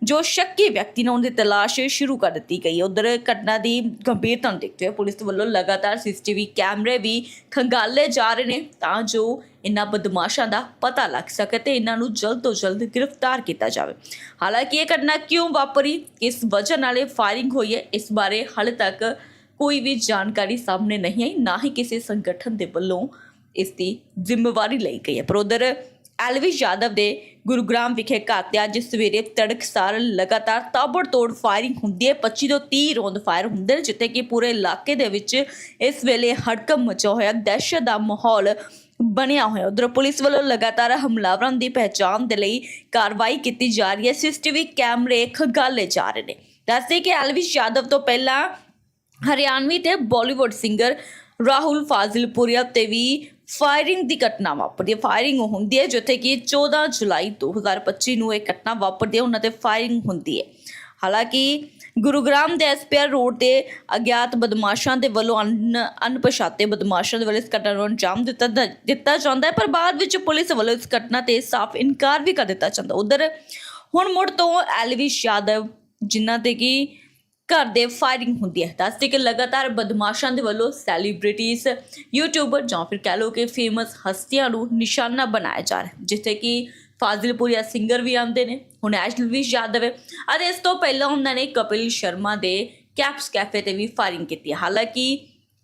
ਜੋ ਸ਼ੱਕੀ ਵਿਅਕਤੀ ਨੇ ਉਹਨਾਂ ਦੀ ਤਲਾਸ਼ ਸ਼ੁਰੂ ਕਰ ਦਿੱਤੀ ਗਈ ਹੈ। ਉਧਰ ਘਟਨਾ ਦੀ ਗੰਭੀਰਤਾ ਨੂੰ ਦੇਖਦੇ ਹੋਏ ਪੁਲਿਸ ਵੱਲੋਂ ਲਗਾਤਾਰ ਸੀਸੀਟੀਵੀ ਕੈਮਰੇ ਵੀ ਖੰਗਾਲੇ ਜਾ ਰਹੇ ਨੇ ਤਾਂ ਜੋ ਇਹਨਾਂ ਬਦਮਾਸ਼ਾਂ ਦਾ ਪਤਾ ਲੱਗ ਸਕੇ ਤੇ ਇਹਨਾਂ ਨੂੰ ਜਲਦ ਤੋਂ ਜਲਦ ਗ੍ਰਿਫਤਾਰ ਕੀਤਾ ਜਾਵੇ। ਹਾਲਾਂਕਿ ਇਹ ਘਟਨਾ ਕਿਉਂ ਵਾਪਰੀ, ਕਿਸ ਵਜ੍ਹਾ ਨਾਲ ਇਹ ਫਾਇਰਿੰਗ ਹੋਈ ਹੈ, ਇਸ ਬਾਰੇ ਹਾਲੇ ਤੱਕ ਕੋਈ ਵੀ ਜਾਣਕਾਰੀ ਸਾਹਮਣੇ ਨਹੀਂ ਆਈ, ਨਾ ਹੀ ਕਿਸੇ ਸੰਗਠਨ ਦੇ ਵੱਲੋਂ ਇਸ ਦੀ ਜ਼ਿੰਮੇਵਾਰੀ ਲਈ ਗਈ ਹੈ। ਪਰ ਉਧਰ ਐਲਵੀ ਯਾਦਵ ਦੇ ਗੁਰੂਗ੍ਰਾਮ ਵਿਖੇ ਘਰ ਤੇ ਅੱਜ ਸਵੇਰੇ ਤੜਕਸਾਰ ਲਗਾਤਾਰ ਤਾਬੜਤੋੜ ਫਾਇਰਿੰਗ ਹੁੰਦੀ ਹੈ 25 ਤੋਂ 30 ਰੌਂਦ ਫਾਇਰ ਹੁੰਦੇ ਨੇ, ਜਿੱਥੇ ਕਿ ਪੂਰੇ ਇਲਾਕੇ ਦੇ ਵਿੱਚ ਇਸ ਵੇਲੇ ਹੜਕਮ ਮਚਿਆ ਹੋਇਆ, ਦਹਿਸ਼ਤ ਦਾ ਮਾਹੌਲ ਬਣਿਆ ਹੋਇਆ। ਉਧਰ ਪੁਲਿਸ ਵੱਲੋਂ ਲਗਾਤਾਰ ਹਮਲਾਵਰਾਂ ਦੀ ਪਹਿਚਾਣ ਦੇ ਲਈ ਕਾਰਵਾਈ ਕੀਤੀ ਜਾ ਰਹੀ ਹੈ, ਸੀਸੀਟੀਵੀ ਕੈਮਰੇ ਖਗਾਲੇ ਜਾ ਰਹੇ ਨੇ। ਦੱਸਦੇ ਕਿ ਐਲਵਿਸ਼ ਯਾਦਵ ਤੋਂ ਪਹਿਲਾਂ ਹਰਿਆਣਵੀ ਤੇ ਬਾਲੀਵੁੱਡ ਸਿੰਗਰ ਰਾਹੁਲ ਫਾਜ਼ਿਲਪੁਰੀਆ ਤੇ ਵੀ ਫਾਇਰਿੰਗ ਦੀ ਘਟਨਾ ਵਾਪਰਦੀ ਹੈ। ਫਾਇਰਿੰਗ ਹੁੰਦੀ ਹੈ ਜਿੱਥੇ ਕਿ 14 ਜੁਲਾਈ 2025 ਨੂੰ ਇਹ ਘਟਨਾ ਵਾਪਰਦੀ ਹੈ। ਉਹਨਾਂ ਤੇ ਫਾਇਰਿੰਗ ਹੁੰਦੀ ਹੈ। ਹਾਲਾਂਕਿ ਗੁਰੂਗ੍ਰਾਮ ਦੇ ਐਸਪੀਆਰ ਰੋਡ ਤੇ ਅਗਿਆਤ ਬਦਮਾਸ਼ਾਂ ਦੇ ਵੱਲੋਂ ਅਣ- ਅਣਪਛਾਤੇ ਬਦਮਾਸ਼ਾਂ ਦੇ ਵੱਲੋਂ ਇਸ ਘਟਨਾ ਨੂੰ ਅੰਜਾਮ ਦਿੱਤਾ ਦਿੱਤਾ ਜਾਂਦਾ ਹੈ। ਪਰ ਬਾਅਦ ਵਿੱਚ ਪੁਲਿਸ ਵੱਲੋਂ ਇਸ ਘਟਨਾ ਤੇ ਸਾਫ਼ ਇਨਕਾਰ ਵੀ ਕਰ ਦਿੱਤਾ ਜਾਂਦਾ। ਉਧਰ ਹੁਣ ਮੁੜ ਤੋਂ ਐਲਵੀ ਯਾਦਵ, ਜਿਨ੍ਹਾਂ ਤੇ ਕਿ ਘਰ ਦੇ ਫਾਇਰਿੰਗ ਹੁੰਦੀ ਹੈ। ਦੱਸਦੇ ਕਿ ਲਗਾਤਾਰ ਬਦਮਾਸ਼ਾਂ ਦੇ ਵੱਲੋਂ ਸੈਲੀਬ੍ਰਿਟੀਜ਼ ਯੂਟਿਊਬਰ ਜਾਂ ਫਿਰ ਕਹਿ ਲਓ ਕਿ ਫੇਮਸ ਹਸਤੀਆਂ ਨੂੰ ਨਿਸ਼ਾਨਾ ਬਣਾਇਆ ਜਾ ਰਿਹਾ ਜਿੱਥੇ ਕਿ ਫਾਜ਼ਿਲਪੁਰੀਆ ਸਿੰਗਰ ਵੀ ਆਉਂਦੇ ਨੇ, ਹੁਣ ਐਸ਼ਲਵਿਸ਼ ਯਾਦਵ ਹੈ। ਅਤੇ ਇਸ ਤੋਂ ਪਹਿਲਾਂ ਉਹਨਾਂ ਨੇ ਕਪਿਲ ਸ਼ਰਮਾ ਦੇ ਕੈਪਸ ਕੈਫੇ ਤੇ ਵੀ ਫਾਇਰਿੰਗ ਕੀਤੀ ਹਾਲਾਂਕਿ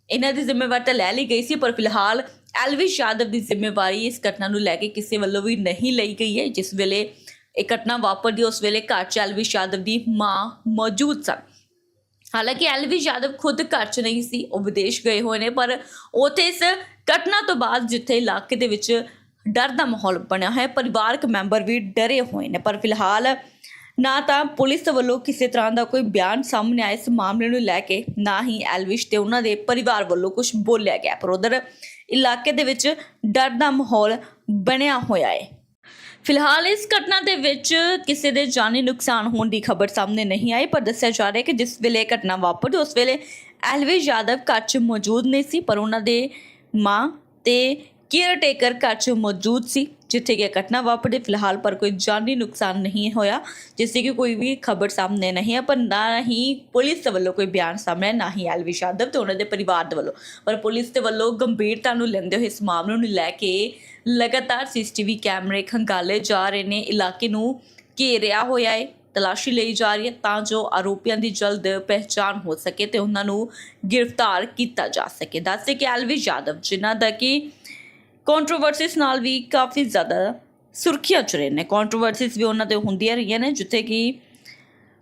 ਇਹਨਾਂ ਦੀ ਜ਼ਿੰਮੇਵਾਰੀ ਤਾਂ ਲੈ ਲਈ ਗਈ ਸੀ, ਪਰ ਫਿਲਹਾਲ ਐਲਵਿਸ਼ ਯਾਦਵ ਦੀ ਜ਼ਿੰਮੇਵਾਰੀ ਇਸ ਘਟਨਾ ਨੂੰ ਲੈ ਕੇ ਕਿਸੇ ਵੱਲੋਂ ਵੀ ਨਹੀਂ ਲਈ ਗਈ ਹੈ, ਜਿਸ ਵੇਲੇ ਇਹ ਘਟਨਾ ਵਾਪਰਦੀ, ਉਸ ਵੇਲੇ ਘਰ 'ਚ ਐਲਵਿਸ਼ ਯਾਦਵ ਦੀ ਮਾਂ ਮੌਜੂਦ ਸਨ। ਹਾਲਾਂਕਿ ਐਲਵਿਸ਼ ਯਾਦਵ ਖੁਦ ਘਰ 'ਚ ਨਹੀਂ ਸੀ, ਉਹ ਵਿਦੇਸ਼ ਗਏ ਹੋਏ ਨੇ, ਪਰ ਉੱਥੇ ਇਸ ਘਟਨਾ ਤੋਂ ਬਾਅਦ ਜਿੱਥੇ ਇਲਾਕੇ ਦੇ ਵਿੱਚ ਡਰ ਦਾ ਮਾਹੌਲ ਬਣਿਆ ਹੋਇਆ ਹੈ, ਪਰਿਵਾਰਕ ਮੈਂਬਰ ਵੀ ਡਰੇ ਹੋਏ ਨੇ, ਪਰ ਫਿਲਹਾਲ ਨਾ ਤਾਂ ਪੁਲਿਸ ਵੱਲੋਂ ਕਿਸੇ ਤਰ੍ਹਾਂ ਦਾ ਕੋਈ ਬਿਆਨ ਸਾਹਮਣੇ ਆਇਆ, ਇਸ ਮਾਮਲੇ ਨੂੰ ਲੈ ਕੇ, ਨਾ ਹੀ ਐਲਵਿਸ਼ ਤੇ ਉਹਨਾਂ ਦੇ ਪਰਿਵਾਰ ਵੱਲੋਂ ਕੁਝ ਬੋਲਿਆ ਗਿਆ ਪਰ ਉਧਰ ਇਲਾਕੇ ਦੇ ਵਿੱਚ ਡਰ ਦਾ ਮਾਹੌਲ ਬਣਿਆ ਹੋਇਆ ਹੈ। ਫਿਲਹਾਲ ਇਸ ਘਟਨਾ ਦੇ ਵਿੱਚ ਕਿਸੇ ਦੇ ਜਾਨੀ ਨੁਕਸਾਨ ਹੋਣ ਦੀ ਖਬਰ ਸਾਹਮਣੇ ਨਹੀਂ ਆਈ, ਪਰ ਦੱਸਿਆ ਜਾ ਰਿਹਾ ਹੈ ਕਿ ਜਿਸ ਵੇਲੇ ਇਹ ਘਟਨਾ ਵਾਪਰੀ, ਉਸ ਵੇਲੇ ਐਲਵੀ ਯਾਦਵ ਘਰ 'ਚ ਮੌਜੂਦ ਨਹੀਂ ਸੀ, ਪਰ ਉਹਨਾਂ ਦੇ ਮਾਂ ਤੇ ਕੇਅਰ ਟੇਕਰ ਘਰ 'ਚ ਮੌਜੂਦ ਸੀ, ਜਿੱਥੇ ਕਿ ਇਹ ਘਟਨਾ ਵਾਪਰੀ। ਫਿਲਹਾਲ ਪਰ ਕੋਈ ਜਾਨੀ ਨੁਕਸਾਨ ਨਹੀਂ ਹੋਇਆ, ਜਿਸ ਦੀ ਕਿ ਕੋਈ ਵੀ ਖਬਰ ਸਾਹਮਣੇ ਨਹੀਂ ਹੈ ਪਰ ਨਾ ਹੀ ਪੁਲਿਸ ਵੱਲੋਂ ਕੋਈ ਬਿਆਨ ਸਾਹਮਣੇ ਨਾ ਹੀ ਐਲਵੀ ਯਾਦਵ ਤੇ ਉਹਨਾਂ ਦੇ ਪਰਿਵਾਰ ਦੇ ਵੱਲੋਂ। ਪਰ ਪੁਲਿਸ ਦੇ ਵੱਲੋਂ ਗੰਭੀਰਤਾ ਨੂੰ ਲੈਂਦੇ ਹੋਏ ਇਸ ਮਾਮਲੇ ਨੂੰ ਲੈ ਕੇ ਲਗਾਤਾਰ ਸੀਸੀਟੀਵੀ ਕੈਮਰੇ ਖੰਗਾਲੇ ਜਾ ਰਹੇ ਨੇ, ਇਲਾਕੇ ਨੂੰ ਘੇਰਿਆ ਹੋਇਆ ਹੈ, ਤਲਾਸ਼ੀ ਲਈ ਜਾ ਰਹੀ ਹੈ ਤਾਂ ਜੋ ਆਰੋਪੀਆਂ ਦੀ ਜਲਦ ਪਹਿਚਾਣ ਹੋ ਸਕੇ ਤੇ ਉਹਨਾਂ ਨੂੰ ਗ੍ਰਿਫਤਾਰ ਕੀਤਾ ਜਾ ਸਕੇ। ਦੱਸਦੇ ਕਿ ਐਲਵੀ ਯਾਦਵ, ਜਿਨ੍ਹਾਂ ਦਾ ਕਿ ਕੰਟਰੋਵਰਸੀਸ ਨਾਲ ਵੀ ਕਾਫੀ ਜ਼ਿਆਦਾ ਸੁਰਖੀਆਂ ਚ ਰਹੇ ਨੇ। ਕੰਟਰੋਵਰਸੀਸ ਵੀ ਉਹਨਾਂ ਤੇ ਹੁੰਦੀਆਂ ਰਹੀਆਂ ਨੇ, ਜਿੱਥੇ ਕਿ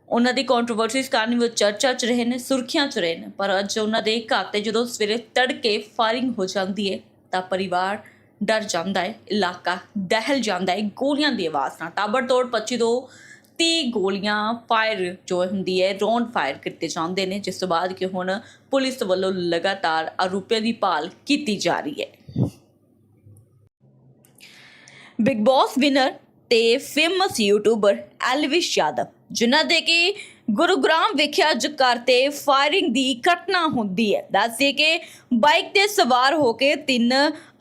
ਉਹਨਾਂ ਦੀ ਕੰਟਰੋਵਰਸੀਸ ਕਾਰਨ ਵੀ ਚਰਚਾ ਚ ਰਹੇ ਨੇ, ਸੁਰਖੀਆਂ ਚ ਰਹੇ ਨੇ। ਪਰ ਅੱਜ ਉਹਨਾਂ ਦੇ ਘਰ ਤੇ ਜਦੋਂ ਸਵੇਰੇ ਤੜਕੇ ਫਾਇਰਿੰਗ ਹੋ ਜਾਂਦੀ ਹੈ ਤਾਂ ਪਰਿਵਾਰ ਡਰ ਜਾਂਦਾ ਹੈ, ਇਲਾਕਾ ਦਹਿਲ ਜਾਂਦਾ ਹੈ, ਗੋਲੀਆਂ ਦੀ ਆਵਾਜ਼ ਨਾਲ। ਤਾਬੜਤੋੜ 25 ਤੋਂ 30 ਗੋਲੀਆਂ ਫਾਇਰ ਜੋ ਹੁੰਦੀ ਹੈ, ਰੌਂਡ ਫਾਇਰ ਕੀਤੇ ਜਾਂਦੇ ਨੇ, ਜਿਸ ਤੋਂ ਬਾਅਦ ਕਿ ਹੁਣ ਪੁਲਿਸ ਵੱਲੋਂ ਲਗਾਤਾਰ ਆਰੋਪੀਆਂ ਦੀ ਭਾਲ ਕੀਤੀ ਜਾ ਰਹੀ ਹੈ। ਬਿਗ ਬਾਸ ਵਿਨਰ ਤੇ ਫੇਮਸ ਯੂਟਿਊਬਰ ਐਲਵਿਸ਼ ਯਾਦਵ, ਜਿਨ੍ਹਾਂ ਦੇ ਕਿ ਗੁਰੂਗ੍ਰਾਮ ਵਿਖੇ ਅੱਜ ਘਰ ਤੇ ਫਾਇਰਿੰਗ ਦੀ ਘਟਨਾ ਹੁੰਦੀ ਹੈ। ਦੱਸਦੇ ਕਿ ਬਾਈਕ ਤੇ ਸਵਾਰ ਹੋ ਕੇ ਤਿੰਨ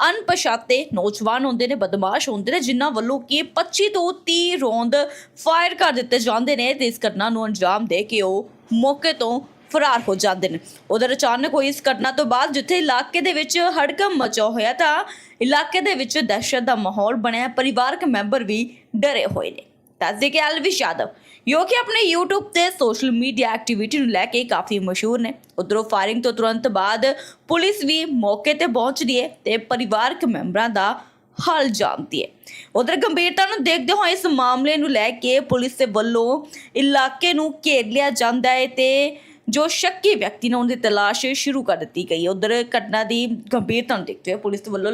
ਅਣਪਛਾਤੇ ਨੌਜਵਾਨ ਹੁੰਦੇ ਨੇ, ਬਦਮਾਸ਼ ਹੁੰਦੇ ਨੇ, ਜਿਨ੍ਹਾਂ ਵੱਲੋਂ ਕਿ 25 ਤੋਂ 30 ਰੌਂਦ ਫਾਇਰ ਕਰ ਦਿੱਤੇ ਜਾਂਦੇ ਨੇ ਤੇ ਇਸ ਘਟਨਾ ਨੂੰ ਅੰਜਾਮ ਦੇ ਕੇ ਉਹ ਮੌਕੇ ਤੋਂ ਫਰਾਰ ਹੋ ਜਾਂਦੇ ਨੇ। ਉਧਰ ਅਚਾਨਕ ਹੋਈ ਇਸ ਘਟਨਾ ਤੋਂ ਬਾਅਦ ਜਿੱਥੇ ਇਲਾਕੇ ਦੇ ਵਿੱਚ ਹੜਕੰਪ ਮਚਿਆ ਹੋਇਆ ਤਾਂ ਇਲਾਕੇ ਦੇ ਵਿੱਚ ਦਹਿਸ਼ਤ ਦਾ ਮਾਹੌਲ ਬਣਿਆ, ਪਰਿਵਾਰਕ ਮੈਂਬਰ ਵੀ ਡਰੇ ਹੋਏ ਨੇ। ਦੱਸਦੇ ਕਿ ਐਲਵਿਸ਼ ਯਾਦਵ ਜੋ ਕਿ ਆਪਣੇ YouTube ਤੇ ਸੋਸ਼ਲ ਮੀਡੀਆ ਐਕਟੀਵਿਟੀ ਨੂੰ ਲੈ ਕੇ ਕਾਫੀ ਮਸ਼ਹੂਰ ਨੇ। ਉਧਰੋਂ ਫਾਇਰਿੰਗ ਤੋਂ ਤੁਰੰਤ ਬਾਅਦ ਪੁਲਿਸ ਵੀ ਮੌਕੇ ਤੇ ਪਹੁੰਚਦੀ ਹੈ ਤੇ ਪਰਿਵਾਰਕ ਮੈਂਬਰਾਂ ਦਾ ਹਾਲ ਜਾਣਦੀ ਹੈ। ਉਧਰ ਗੰਭੀਰਤਾ ਨੂੰ ਦੇਖਦੇ ਹੋਏ ਇਸ ਮਾਮਲੇ ਨੂੰ ਲੈ ਕੇ ਪੁਲਿਸ ਦੇ ਵੱਲੋਂ ਇਲਾਕੇ ਨੂੰ ਘੇਰ ਲਿਆ ਜਾਂਦਾ ਹੈ ਤੇ ਜੋ ਸ਼ੱਕੀ ਵਿਅਕਤੀ ਨੇ ਉਹਦੀ ਤਲਾਸ਼ ਸ਼ੁਰੂ ਕਰ ਦਿੱਤੀ ਗਈ ਹੈ। ਉਧਰ ਘਟਨਾ ਦੀ ਗੰਭੀਰਤਾ ਨੂੰ ਦੇਖਦੇ ਹੋਏ ਪੁਲਿਸ ਵੱਲੋਂ